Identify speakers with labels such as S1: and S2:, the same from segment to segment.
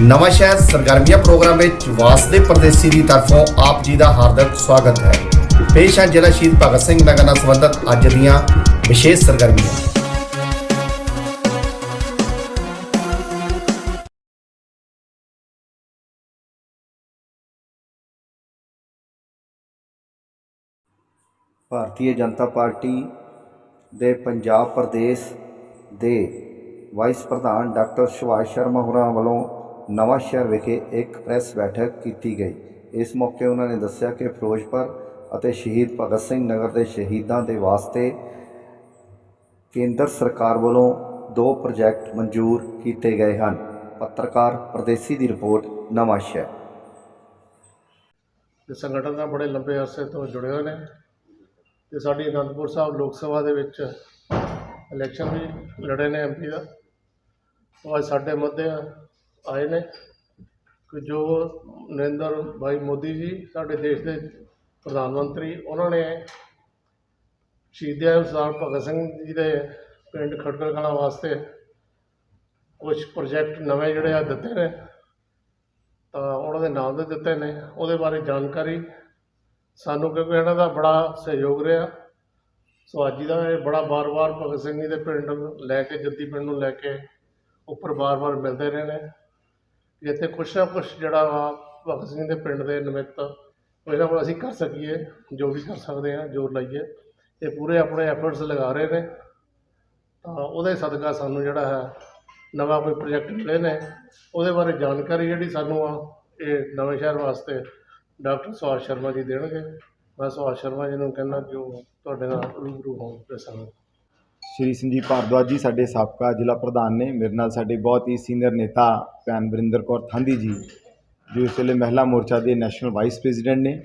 S1: ਨਵਾਂ ਸ਼ਹਿਰ ਸਰਗਰਮੀਆਂ ਪ੍ਰੋਗਰਾਮ ਵਿੱਚ ਵਾਸਦੇ ਪਰਦੇਸੀ ਦੀ ਤਰਫੋਂ ਆਪ ਜੀ ਦਾ ਹਾਰਦਿਕ ਸਵਾਗਤ ਹੈ। ਪੇਸ਼ ਹੈ ਜ਼ਿਲ੍ਹਾ ਸ਼ਹੀਦ ਭਗਤ ਸਿੰਘ ਨਗਰ ਨਾਲ ਸੰਬੰਧਿਤ ਅੱਜ ਦੀਆਂ ਵਿਸ਼ੇਸ਼ ਸਰਗਰਮੀਆਂ। ਭਾਰਤੀ ਜਨਤਾ ਪਾਰਟੀ ਦੇ ਪੰਜਾਬ ਪ੍ਰਦੇਸ਼ ਦੇ ਵਾਈਸ ਪ੍ਰਧਾਨ ਡਾਕਟਰ ਸੁਭਾਸ਼ ਸ਼ਰਮਾ ਹੋਰਾਂ ਵੱਲੋਂ ਨਵਾਂ ਸ਼ਹਿਰ ਵਿਖੇ ਇੱਕ ਪ੍ਰੈਸ ਬੈਠਕ ਕੀਤੀ ਗਈ। ਇਸ ਮੌਕੇ ਉਹਨਾਂ ਨੇ ਦੱਸਿਆ ਕਿ ਫਿਰੋਜ਼ਪੁਰ ਅਤੇ ਸ਼ਹੀਦ ਭਗਤ ਸਿੰਘ ਨਗਰ ਦੇ ਸ਼ਹੀਦਾਂ ਦੇ ਵਾਸਤੇ ਕੇਂਦਰ ਸਰਕਾਰ ਵੱਲੋਂ ਦੋ ਪ੍ਰੋਜੈਕਟ ਮਨਜ਼ੂਰ ਕੀਤੇ ਗਏ ਹਨ। ਪੱਤਰਕਾਰ ਪ੍ਰਦੇਸੀ ਦੀ ਰਿਪੋਰਟ, ਨਵਾਂ ਸ਼ਹਿਰ।
S2: ਤੇ ਸੰਗਠਨ ਨਾਲ ਬੜੇ ਲੰਬੇ ਅਰਸੇ ਤੋਂ ਜੁੜੇ ਹੋਏ ਨੇ ਤੇ ਸਾਡੀ ਅਨੰਦਪੁਰ ਸਾਹਿਬ ਲੋਕ ਸਭਾ ਦੇ ਵਿੱਚ ਇਲੈਕਸ਼ਨ ਵੀ ਲੜੇ ਨੇ ਐਮਪੀ ਦਾ। ਉਹ ਅੱਜ ਸਾਡੇ ਮੁੱਦੇ ਆਏ ਨੇ ਕਿ ਜੋ ਨਰਿੰਦਰ ਭਾਈ ਮੋਦੀ ਜੀ ਸਾਡੇ ਦੇਸ਼ ਦੇ ਪ੍ਰਧਾਨ ਮੰਤਰੀ, ਉਹਨਾਂ ਨੇ ਸ਼ਹੀਦ ਆਜ਼ਮ ਸਰਦਾਰ ਭਗਤ ਸਿੰਘ ਜੀ ਦੇ ਪਿੰਡ ਖਟਕੜ ਕਲਾਂ ਵਾਸਤੇ ਕੁਝ ਪ੍ਰੋਜੈਕਟ ਨਵੇਂ ਜਿਹੜੇ ਆ ਦਿੱਤੇ ਨੇ। ਤਾਂ ਉਹਨਾਂ ਦੇ ਨਾਮ ਦੇ ਦਿੱਤੇ ਨੇ। ਉਹਦੇ ਬਾਰੇ ਜਾਣਕਾਰੀ ਸਾਨੂੰ ਕਿਉਂਕਿ ਇਹਨਾਂ ਦਾ ਬੜਾ ਸਹਿਯੋਗ ਰਿਹਾ। ਸੋ ਅੱਜ ਦਾ ਇਹ ਬੜਾ ਬਾਰ-ਬਾਰ ਭਗਤ ਸਿੰਘ ਜੀ ਦੇ ਪਿੰਡ ਲੈ ਕੇ, ਜੱਦੀ ਪਿੰਡ ਨੂੰ ਲੈ ਕੇ ਉੱਪਰ ਬਾਰ-ਬਾਰ ਮਿਲਦੇ ਰਹੇ ਨੇ। ਕਿ ਇੱਥੇ ਕੁਛ ਨਾ ਕੁਛ ਜਿਹੜਾ ਵਾ ਭਗਤ ਸਿੰਘ ਦੇ ਪਿੰਡ ਦੇ ਨਿਮਿਤ ਇਹਨਾਂ ਕੋਲ ਅਸੀਂ ਕਰ ਸਕੀਏ, ਜੋ ਵੀ ਕਰ ਸਕਦੇ ਹਾਂ, ਜੋਰ ਲਾਈਏ ਇਹ ਪੂਰੇ ਆਪਣੇ ਐਫਰਟਸ ਲਗਾ ਰਹੇ ਨੇ। ਤਾਂ ਉਹਦੇ ਸਦਕਾ ਸਾਨੂੰ ਜਿਹੜਾ ਹੈ, ਨਵਾਂ ਕੋਈ ਪ੍ਰੋਜੈਕਟ ਮਿਲੇ ਨੇ, ਉਹਦੇ ਬਾਰੇ ਜਾਣਕਾਰੀ ਜਿਹੜੀ ਸਾਨੂੰ ਆ, ਇਹ ਨਵੇਂ ਸ਼ਹਿਰ ਵਾਸਤੇ ਡਾਕਟਰ ਸੁਭਾਸ਼ ਸ਼ਰਮਾ ਜੀ ਦੇਣਗੇ। ਮੈਂ ਸੁਭਾਸ਼ ਸ਼ਰਮਾ ਜੀ ਨੂੰ ਕਹਿੰਦਾ ਕਿ ਉਹ ਤੁਹਾਡੇ ਨਾਲ ਰੂਬਰੂ ਹੋਣ ਤੇ ਸਾਨੂੰ
S3: ਸ਼੍ਰੀ ਸੰਜੀਵ ਭਾਰਦਵਾਜ ਜੀ, ਸਾਡੇ ਸਾਬਕਾ ਜ਼ਿਲ੍ਹਾ ਪ੍ਰਧਾਨ ਨੇ, ਮੇਰੇ ਨਾਲ ਸਾਡੇ ਬਹੁਤ ਹੀ ਸੀਨੀਅਰ ਨੇਤਾ ਭੈਣ ਵਰਿੰਦਰ ਕੌਰ ਥਾਂਦੀ ਜੀ, ਜੋ ਇਸ ਵੇਲੇ ਮਹਿਲਾ ਮੋਰਚਾ ਦੇ ਨੈਸ਼ਨਲ ਵਾਈਸ ਪ੍ਰੈਜ਼ੀਡੈਂਟ ਨੇ,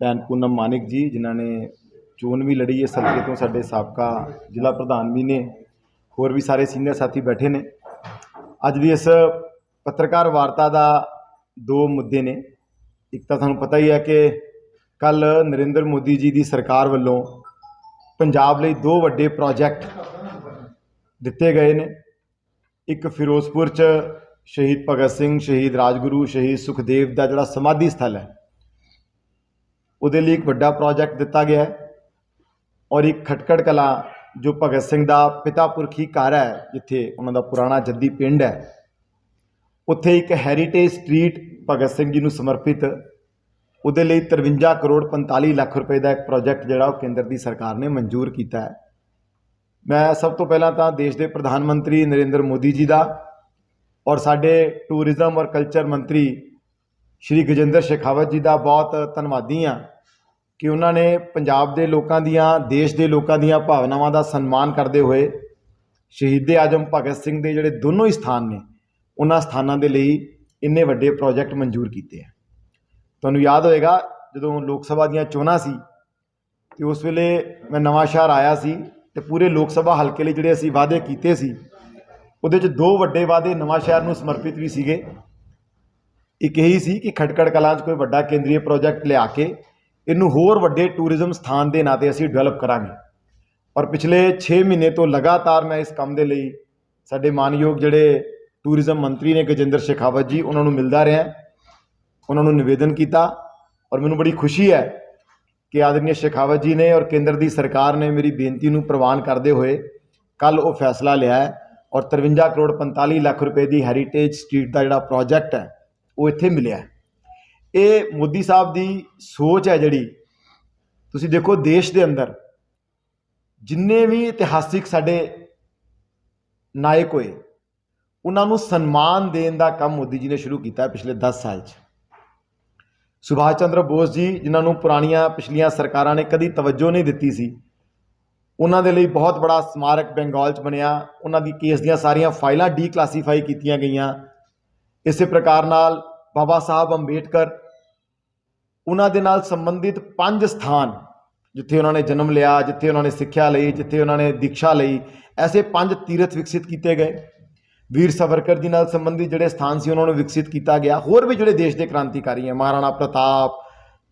S3: ਭੈਣ ਪੂਨਮ ਮਾਨਿਕ ਜੀ, ਜਿਨ੍ਹਾਂ ਨੇ ਚੋਣ ਵੀ ਲੜੀ ਹੈ, ਸਲਕੇ ਤੋਂ ਸਾਡੇ ਸਾਬਕਾ ਜ਼ਿਲ੍ਹਾ ਪ੍ਰਧਾਨ ਵੀ ਨੇ, ਹੋਰ ਵੀ ਸਾਰੇ ਸੀਨੀਅਰ ਸਾਥੀ ਬੈਠੇ ਨੇ। ਅੱਜ ਦੀ ਇਸ ਪੱਤਰਕਾਰ ਵਾਰਤਾ ਦਾ ਦੋ ਮੁੱਦੇ ਨੇ। ਇੱਕ ਤਾਂ ਤੁਹਾਨੂੰ ਪਤਾ ਹੀ ਹੈ ਕਿ ਕੱਲ ਨਰਿੰਦਰ ਮੋਦੀ ਜੀ ਦੀ ਸਰਕਾਰ ਵੱਲੋਂ ਪੰਜਾਬ ਲਈ ਦੋ ਵੱਡੇ ਪ੍ਰੋਜੈਕਟ ਦਿੱਤੇ ਗਏ ਨੇ। ਇੱਕ ਫਿਰੋਜ਼ਪੁਰ ਚ ਸ਼ਹੀਦ ਭਗਤ ਸਿੰਘ, ਸ਼ਹੀਦ ਰਾਜਗੁਰੂ, ਸ਼ਹੀਦ ਸੁਖਦੇਵ ਦਾ ਜਿਹੜਾ ਸਮਾਧੀ ਸਥਲ ਹੈ, ਉਹਦੇ ਲਈ ਇੱਕ ਵੱਡਾ ਪ੍ਰੋਜੈਕਟ ਦਿੱਤਾ ਗਿਆ ਹੈ ਔਰ ਇੱਕ ਖਟਕੜ ਕਲਾ ਜੋ ਭਗਤ ਸਿੰਘ ਦਾ ਪਿਤਾ ਪੁਰਖੀ ਘਰ ਹੈ, ਜਿੱਥੇ ਉਹਨਾਂ ਦਾ ਪੁਰਾਣਾ ਜੱਦੀ ਪਿੰਡ ਹੈ। ਉੱਥੇ ਇੱਕ ਹੈਰੀਟੇਜ ਸਟਰੀਟ ਭਗਤ ਸਿੰਘ ਜੀ ਨੂੰ ਸਮਰਪਿਤ ਉਹਦੇ ਲਈ 53 ਕਰੋੜ 45 ਲੱਖ ਰੁਪਏ ਦਾ ਇੱਕ ਪ੍ਰੋਜੈਕਟ ਜਿਹੜਾ ਉਹ ਕੇਂਦਰ ਦੀ ਸਰਕਾਰ ਨੇ ਮਨਜ਼ੂਰ ਕੀਤਾ ਹੈ। ਮੈਂ ਸਭ ਤੋਂ ਪਹਿਲਾਂ ਤਾਂ ਦੇਸ਼ ਦੇ ਪ੍ਰਧਾਨ ਮੰਤਰੀ ਨਰਿੰਦਰ ਮੋਦੀ ਜੀ ਦਾ ਔਰ ਸਾਡੇ ਟੂਰਿਜ਼ਮ ਔਰ ਕਲਚਰ ਮੰਤਰੀ ਸ਼੍ਰੀ ਗਜਿੰਦਰ ਸ਼ੇਖਾਵਤ ਜੀ ਦਾ ਬਹੁਤ ਧੰਨਵਾਦੀ ਹਾਂ ਕਿ ਉਹਨਾਂ ਨੇ ਪੰਜਾਬ ਦੇ ਲੋਕਾਂ ਦੀਆਂ, ਦੇਸ਼ ਦੇ ਲੋਕਾਂ ਦੀਆਂ ਭਾਵਨਾਵਾਂ ਦਾ ਸਨਮਾਨ ਕਰਦੇ ਹੋਏ ਸ਼ਹੀਦ ਆਜਮ ਭਗਤ ਸਿੰਘ ਦੇ ਜਿਹੜੇ ਦੋਨੋਂ ਹੀ ਸਥਾਨ ਨੇ, ਉਹਨਾਂ ਸਥਾਨਾਂ ਦੇ ਲਈ ਇੰਨੇ ਵੱਡੇ ਪ੍ਰੋਜੈਕਟ ਮਨਜ਼ੂਰ ਕੀਤੇ ਆ। ਤੁਹਾਨੂੰ ਯਾਦ ਹੋਏਗਾ, ਜਦੋਂ ਲੋਕ ਸਭਾ ਦੀਆਂ ਚੋਣਾਂ ਸੀ ਤੇ ਉਸ ਵੇਲੇ ਮੈਂ ਨਵਾਂ ਸ਼ਹਿਰ ਆਇਆ ਸੀ ਤੇ ਪੂਰੇ ਲੋਕ ਸਭਾ ਹਲਕੇ ਲਈ ਜਿਹੜੇ ਅਸੀਂ ਵਾਅਦੇ ਕੀਤੇ ਸੀ, ਉਹਦੇ 'ਚ ਦੋ ਵੱਡੇ ਵਾਅਦੇ ਨਵਾਂ ਸ਼ਹਿਰ ਨੂੰ ਸਮਰਪਿਤ ਵੀ ਸੀਗੇ। ਇੱਕ ਇਹੀ ਸੀ ਕਿ ਖਟਕੜ ਕਲਾਂ 'ਚ ਕੋਈ ਵੱਡਾ ਕੇਂਦਰੀ ਪ੍ਰੋਜੈਕਟ ਲਿਆ ਕੇ ਇਹਨੂੰ ਹੋਰ ਵੱਡੇ ਟੂਰਿਜ਼ਮ ਸਥਾਨ ਦੇ ਨਾਂ ਤੇ ਅਸੀਂ ਡਿਵੈਲਪ ਕਰਾਂਗੇ। ਔਰ ਪਿਛਲੇ 6 ਮਹੀਨੇ ਤੋਂ ਲਗਾਤਾਰ ਮੈਂ ਇਸ ਕੰਮ ਦੇ ਲਈ ਸਾਡੇ ਮਾਨਯੋਗ ਜਿਹੜੇ ਟੂਰਿਜ਼ਮ ਮੰਤਰੀ ਨੇ ਗਜਿੰਦਰ ਸ਼ੇਖਾਵਤ ਜੀ, ਉਹਨਾਂ ਨੂੰ ਮਿਲਦਾ ਰਿਹਾ। ਉਹਨਾਂ ਨੂੰ ਨਿਵੇਦਨ ਕੀਤਾ ਔਰ ਮੈਨੂੰ ਬੜੀ ਖੁਸ਼ੀ ਹੈ ਕਿ ਆਦਰਨੀय ਸ਼ੇਖਾਵਤ ਜੀ ਨੇ ਔਰ ਕੇਂਦਰ ਦੀ ਸਰਕਾਰ ਨੇ ਮੇਰੀ ਬੇਨਤੀ ਨੂੰ ਪ੍ਰਵਾਨ ਕਰਦੇ ਹੋਏ ਕੱਲ ਉਹ ਫੈਸਲਾ ਲਿਆ ਹੈ ਔਰ 53 ਕਰੋੜ 45 ਲੱਖ ਰੁਪਏ ਦੀ ਹੈਰੀਟੇਜ ਸਟਰੀਟ ਦਾ ਜਿਹੜਾ ਪ੍ਰੋਜੈਕਟ ਹੈ, ਉਹ ਇੱਥੇ ਮਿਲਿਆ ਇਹ ਮੋਦੀ ਸਾਹਿਬ ਦੀ ਸੋਚ ਹੈ ਜਿਹੜੀ, ਤੁਸੀਂ ਦੇਖੋ ਦੇਸ਼ ਦੇ ਅੰਦਰ ਜਿੰਨੇ ਵੀ ਇਤਿਹਾਸਿਕ ਸਾਡੇ ਨਾਇਕ ਹੋਏ, ਉਹਨਾਂ ਨੂੰ ਸਨਮਾਨ ਦੇਣ ਦਾ ਕੰਮ ਮੋਦੀ ਜੀ ਨੇ ਸ਼ੁਰੂ ਕੀਤਾ ਪਿਛਲੇ 10 ਸਾਲ 'ਚ। ਸੁਭਾਸ਼ ਚੰਦਰ ਬੋਸ ਜੀ, ਜਿਨ੍ਹਾਂ ਨੂੰ ਪੁਰਾਣੀਆਂ ਪਿਛਲੀਆਂ ਸਰਕਾਰਾਂ ਨੇ ਕਦੀ ਤਵੱਜੋ ਨਹੀਂ ਦਿੱਤੀ ਸੀ, ਉਹਨਾਂ ਦੇ ਲਈ ਬਹੁਤ ਬੜਾ ਸਮਾਰਕ ਬੰਗਾਲ 'ਚ ਬਣਿਆ, ਉਹਨਾਂ ਦੀ ਕੇਸ ਦੀਆਂ ਸਾਰੀਆਂ ਫਾਈਲਾਂ ਡੀਕਲਾਸੀਫਾਈ ਕੀਤੀਆਂ ਗਈਆਂ। ਇਸੇ ਪ੍ਰਕਾਰ ਨਾਲ ਬਾਬਾ ਸਾਹਿਬ ਅੰਬੇਡਕਰ, ਉਹਨਾਂ ਦੇ ਨਾਲ ਸੰਬੰਧਿਤ ਪੰਜ ਸਥਾਨ, ਜਿੱਥੇ ਉਹਨਾਂ ਨੇ ਜਨਮ ਲਿਆ, ਜਿੱਥੇ ਉਹਨਾਂ ਨੇ ਸਿੱਖਿਆ ਲਈ, ਜਿੱਥੇ ਉਹਨਾਂ ਨੇ ਦੀਕਸ਼ਾ ਲਈ, ਐਸੇ ਪੰਜ ਤੀਰਥ ਵਿਕਸਿਤ ਕੀਤੇ ਗਏ। ਵੀਰ ਸਾਵਰਕਰ ਜੀ ਨਾਲ ਸੰਬੰਧਿਤ ਜਿਹੜੇ ਸਥਾਨ ਸੀ, ਉਹਨਾਂ ਨੂੰ ਵਿਕਸਿਤ ਕੀਤਾ ਗਿਆ। ਹੋਰ ਵੀ ਜਿਹੜੇ ਦੇਸ਼ ਦੇ ਕ੍ਰਾਂਤੀਕਾਰੀ ਹੈ, ਮਹਾਰਾਣਾ ਪ੍ਰਤਾਪ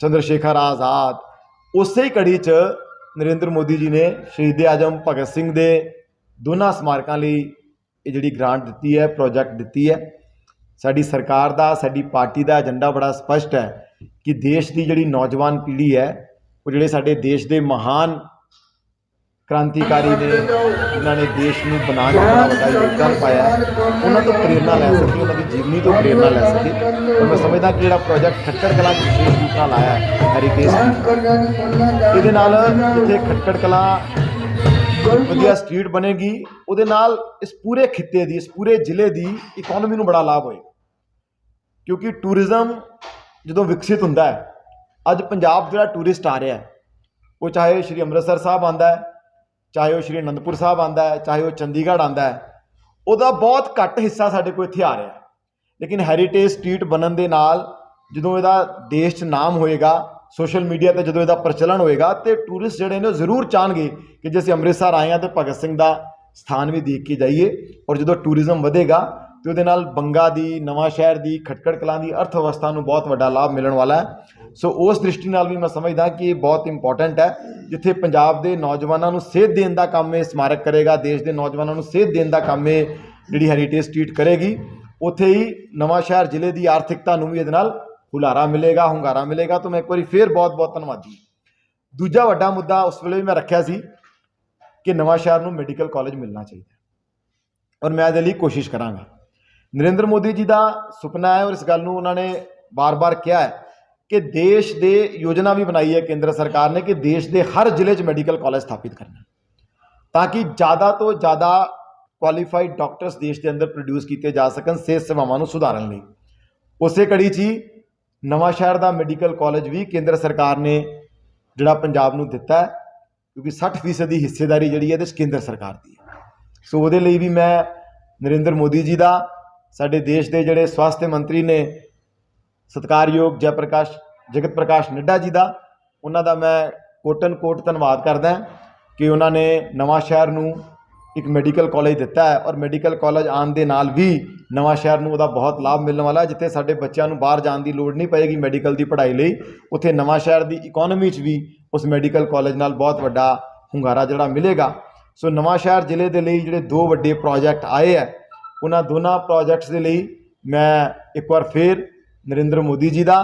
S3: ਚੰਦਰ ਸ਼ੇਖਰ ਆਜ਼ਾਦ, ਉਸੇ ਹੀ ਕੜੀ 'ਚ ਨਰਿੰਦਰ ਮੋਦੀ ਜੀ ਨੇ ਸ਼ਹੀਦ ਆਜਮ ਭਗਤ ਸਿੰਘ ਦੇ ਦੋਨਾਂ ਸਮਾਰਕਾਂ ਲਈ ਇਹ ਜਿਹੜੀ ਗ੍ਰਾਂਟ ਦਿੱਤੀ ਹੈ ਪ੍ਰੋਜੈਕਟ ਦਿੱਤੀ ਹੈ। ਸਾਡੀ ਸਰਕਾਰ ਦਾ, ਸਾਡੀ ਪਾਰਟੀ ਦਾ ਏਜੰਡਾ ਬੜਾ ਸਪਸ਼ਟ ਹੈ ਕਿ ਦੇਸ਼ ਦੀ ਜਿਹੜੀ ਨੌਜਵਾਨ ਪੀੜ੍ਹੀ ਹੈ, ਉਹ ਜਿਹੜੇ ਸਾਡੇ ਦੇਸ਼ ਦੇ ਮਹਾਨ ਕ੍ਰਾਂਤੀਕਾਰੀ ਨੇ ਜਿਨ੍ਹਾਂ ਨੇ ਦੇਸ਼ ਨੂੰ ਬਣਾ ਕੇ ਬੜਾ ਯੋਗਦਾਨ ਪਾਇਆ। ਉਹਨਾਂ ਤੋਂ ਪ੍ਰੇਰਣਾ ਲੈ ਸਕੇ, ਉਹਨਾਂ ਦੀ ਜੀਵਨੀ ਤੋਂ ਪ੍ਰੇਰਣਾ ਲੈ ਸਕੇ। ਔਰ ਮੈਂ ਸਮਝਦਾ ਕਿ ਜਿਹੜਾ ਪ੍ਰੋਜੈਕਟ ਖੱਟੜ ਕਲਾ ਦੀ ਵਿਸ਼ੇਸ਼ ਰੂਪ ਨਾਲ ਆਇਆ ਹੈ ਹੈਰੀਟੇਜ ਇਹਦੇ ਨਾਲ ਜਿੱਥੇ ਖੱਟੜ ਕਲਾ ਵਧੀਆ ਸਟਰੀਟ ਬਣੇਗੀ। ਉਹਦੇ ਨਾਲ ਇਸ ਪੂਰੇ ਖਿੱਤੇ ਦੀ, ਇਸ ਪੂਰੇ ਜ਼ਿਲ੍ਹੇ ਦੀ ਇਕਨੋਮੀ ਨੂੰ ਬੜਾ ਲਾਭ ਹੋਏਗਾ। ਕਿਉਂਕਿ ਟੂਰਿਜ਼ਮ ਜਦੋਂ ਵਿਕਸਿਤ ਹੁੰਦਾ ਹੈ, ਅੱਜ ਪੰਜਾਬ ਜਿਹੜਾ ਟੂਰਿਸਟ ਆ ਰਿਹਾ ਹੈ, ਉਹ ਚਾਹੇ ਸ਼੍ਰੀ ਅੰਮ੍ਰਿਤਸਰ ਸਾਹਿਬ ਆਂਦਾ ਹੈ ਚਾਹੇ ਉਹ ਸ਼੍ਰੀ ਅਨੰਦਪੁਰ ਸਾਹਿਬ ਆਂਦਾ ਹੈ, ਚਾਹੇ ਉਹ ਚੰਡੀਗੜ੍ਹ ਆਂਦਾ ਹੈ, ਉਹਦਾ ਬਹੁਤ ਘੱਟ ਹਿੱਸਾ ਸਾਡੇ ਕੋਲ ਇੱਥੇ ਆ ਰਿਹਾ ਲੇਕਿਨ ਹੈਰੀਟੇਜ ਸਟਰੀਟ ਬਣਨ ਦੇ ਨਾਲ ਜਦੋਂ ਇਹਦਾ ਦੇਸ਼ 'ਚ ਨਾਮ ਹੋਏਗਾ ਸੋਸ਼ਲ ਮੀਡੀਆ ਤੇ ਜਦੋਂ ਇਹਦਾ ਪ੍ਰਚਲਨ ਹੋਏਗਾ, ਤੇ ਟੂਰਿਸਟ ਜਿਹੜੇ ਨੇ ਉਹ ਜ਼ਰੂਰ ਚਾਹਣਗੇ ਕਿ ਜੇ ਅਸੀਂ ਅੰਮ੍ਰਿਤਸਰ ਆਏ ਹਾਂ ਤੇ ਭਗਤ ਸਿੰਘ ਦਾ ਸਥਾਨ ਵੀ ਦੇਖ ਕੇ ਜਾਈਏ ਔਰ ਜਦੋਂ ਟੂਰਿਜ਼ਮ ਵਧੇਗਾ, ਤੇ ਉਹਦੇ ਨਾਲ ਬੰਗਾ ਦੀ ਨਵਾਂ ਸ਼ਹਿਰ ਦੀ, ਖਟਕੜ ਕਲਾਂ ਦੀ ਅਰਥ ਅਵਸਥਾ ਨੂੰ ਬਹੁਤ ਵੱਡਾ ਲਾਭ ਮਿਲਣ ਵਾਲਾ ਹੈ। ਸੋ ਉਸ ਦ੍ਰਿਸ਼ਟੀ ਨਾਲ ਵੀ ਮੈਂ ਸਮਝਦਾ ਕਿ ਇਹ ਬਹੁਤ ਇੰਪੋਰਟੈਂਟ ਹੈ, ਜਿੱਥੇ ਪੰਜਾਬ ਦੇ ਨੌਜਵਾਨਾਂ ਨੂੰ ਸੇਧ ਦੇਣ ਦਾ ਕੰਮ ਇਹ ਸਮਾਰਕ ਕਰੇਗਾ, ਦੇਸ਼ ਦੇ ਨੌਜਵਾਨਾਂ ਨੂੰ ਸੇਧ ਦੇਣ ਦਾ ਕੰਮ ਇਹ ਜਿਹੜੀ ਹੈਰੀਟੇਜ ਸਟਰੀਟ ਕਰੇਗੀ। ਉੱਥੇ ਹੀ ਨਵਾਂ ਸ਼ਹਿਰ ਜ਼ਿਲ੍ਹੇ ਦੀ ਆਰਥਿਕਤਾ ਨੂੰ ਵੀ ਇਹਦੇ ਨਾਲ ਹੁਲਾਰਾ ਮਿਲੇਗਾ, ਹੁੰਗਾਰਾ ਮਿਲੇਗਾ। ਤਾਂ ਮੈਂ ਇੱਕ ਵਾਰੀ ਫੇਰ ਬਹੁਤ ਬਹੁਤ ਧੰਨਵਾਦੀ ਹਾਂ। ਦੂਜਾ ਵੱਡਾ ਮੁੱਦਾ ਉਸ ਵੇਲੇ ਵੀ ਮੈਂ ਰੱਖਿਆ ਸੀ ਕਿ ਨਵਾਂ ਸ਼ਹਿਰ ਨੂੰ ਮੈਡੀਕਲ ਕਾਲਜ ਮਿਲਣਾ ਚਾਹੀਦਾ ਔਰ ਮੈਂ ਇਹਦੇ ਲਈ ਕੋਸ਼ਿਸ਼ ਕਰਾਂਗਾ। ਨਰਿੰਦਰ ਮੋਦੀ ਜੀ ਦਾ ਸੁਪਨਾ ਹੈ ਔਰ ਇਸ ਗੱਲ ਨੂੰ ਉਹਨਾਂ ਨੇ ਬਾਰ-ਬਾਰ ਕਿਹਾ ਹੈ ਕਿ ਦੇਸ਼ ਦੇ ਯੋਜਨਾ ਵੀ ਬਣਾਈ ਹੈ ਕੇਂਦਰ ਸਰਕਾਰ ਨੇ ਕਿ ਦੇਸ਼ ਦੇ ਹਰ ਜ਼ਿਲ੍ਹੇ 'ਚ ਮੈਡੀਕਲ ਕਾਲਜ ਸਥਾਪਿਤ ਕਰਨਾ ਤਾਂ ਕਿ ਜ਼ਿਆਦਾ ਤੋਂ ਜ਼ਿਆਦਾ ਕੁਆਲੀਫਾਈਡ ਡਾਕਟਰਸ ਦੇਸ਼ ਦੇ ਅੰਦਰ ਪ੍ਰੋਡਿਊਸ ਕੀਤੇ ਜਾ ਸਕਣ, ਸਿਹਤ ਸੇਵਾਵਾਂ ਨੂੰ ਸੁਧਾਰਨ ਲਈ। ਉਸੇ ਕੜੀ 'ਚ ਹੀ ਨਵਾਂ ਸ਼ਹਿਰ ਦਾ ਮੈਡੀਕਲ ਕਾਲਜ ਵੀ ਕੇਂਦਰ ਸਰਕਾਰ ਨੇ ਜਿਹੜਾ ਪੰਜਾਬ ਨੂੰ ਦਿੱਤਾ ਕਿਉਂਕਿ 60% ਦੀ ਹਿੱਸੇਦਾਰੀ ਜਿਹੜੀ ਹੈ ਇਹਦੇ 'ਚ ਕੇਂਦਰ ਸਰਕਾਰ ਦੀ ਹੈ। ਸੋ ਉਹਦੇ ਲਈ ਵੀ ਮੈਂ ਨਰਿੰਦਰ ਮੋਦੀ ਜੀ ਦਾ, ਸਾਡੇ ਦੇਸ਼ ਦੇ ਜਿਹੜੇ ਸਵਾਸਥ ਮੰਤਰੀ ਨੇ ਸਤਿਕਾਰਯੋਗ ਜੈ ਪ੍ਰਕਾਸ਼ ਜਗਤ ਪ੍ਰਕਾਸ਼ ਨੱਡਾ ਜੀ ਦਾ। ਉਹਨਾਂ ਦਾ ਮੈਂ ਕੋਟਨ ਕੋਟ ਧੰਨਵਾਦ ਕਰਦਾ ਕਿ ਉਹਨਾਂ ਨੇ ਨਵਾਂ ਸ਼ਹਿਰ ਨੂੰ ਇੱਕ ਮੈਡੀਕਲ ਕਾਲਜ ਦਿੱਤਾ ਹੈ ਔਰ ਮੈਡੀਕਲ ਕਾਲਜ ਆਉਣ ਦੇ ਨਾਲ ਵੀ ਨਵਾਂ ਸ਼ਹਿਰ ਨੂੰ ਉਹਦਾ ਬਹੁਤ ਲਾਭ ਮਿਲਣ ਵਾਲਾ ਹੈ, ਜਿੱਥੇ ਸਾਡੇ ਬੱਚਿਆਂ ਨੂੰ ਬਾਹਰ ਜਾਣ ਦੀ ਲੋੜ ਨਹੀਂ ਪਏਗੀ ਮੈਡੀਕਲ ਦੀ ਪੜ੍ਹਾਈ ਲਈ। ਉੱਥੇ ਨਵਾਂ ਸ਼ਹਿਰ ਦੀ ਇਕਨੋਮੀ 'ਚ ਵੀ ਉਸ ਮੈਡੀਕਲ ਕਾਲਜ ਨਾਲ ਬਹੁਤ ਵੱਡਾ ਹੁੰਗਾਰਾ ਜਿਹੜਾ ਮਿਲੇਗਾ। ਸੋ ਨਵਾਂ ਸ਼ਹਿਰ ਜ਼ਿਲ੍ਹੇ ਦੇ ਲਈ ਜਿਹੜੇ ਦੋ ਵੱਡੇ ਪ੍ਰੋਜੈਕਟ ਆਏ ਹੈ, ਉਹਨਾਂ ਦੋਨਾਂ ਪ੍ਰੋਜੈਕਟਸ ਦੇ ਲਈ ਮੈਂ ਇੱਕ ਵਾਰ ਫੇਰ ਨਰਿੰਦਰ ਮੋਦੀ ਜੀ ਦਾ,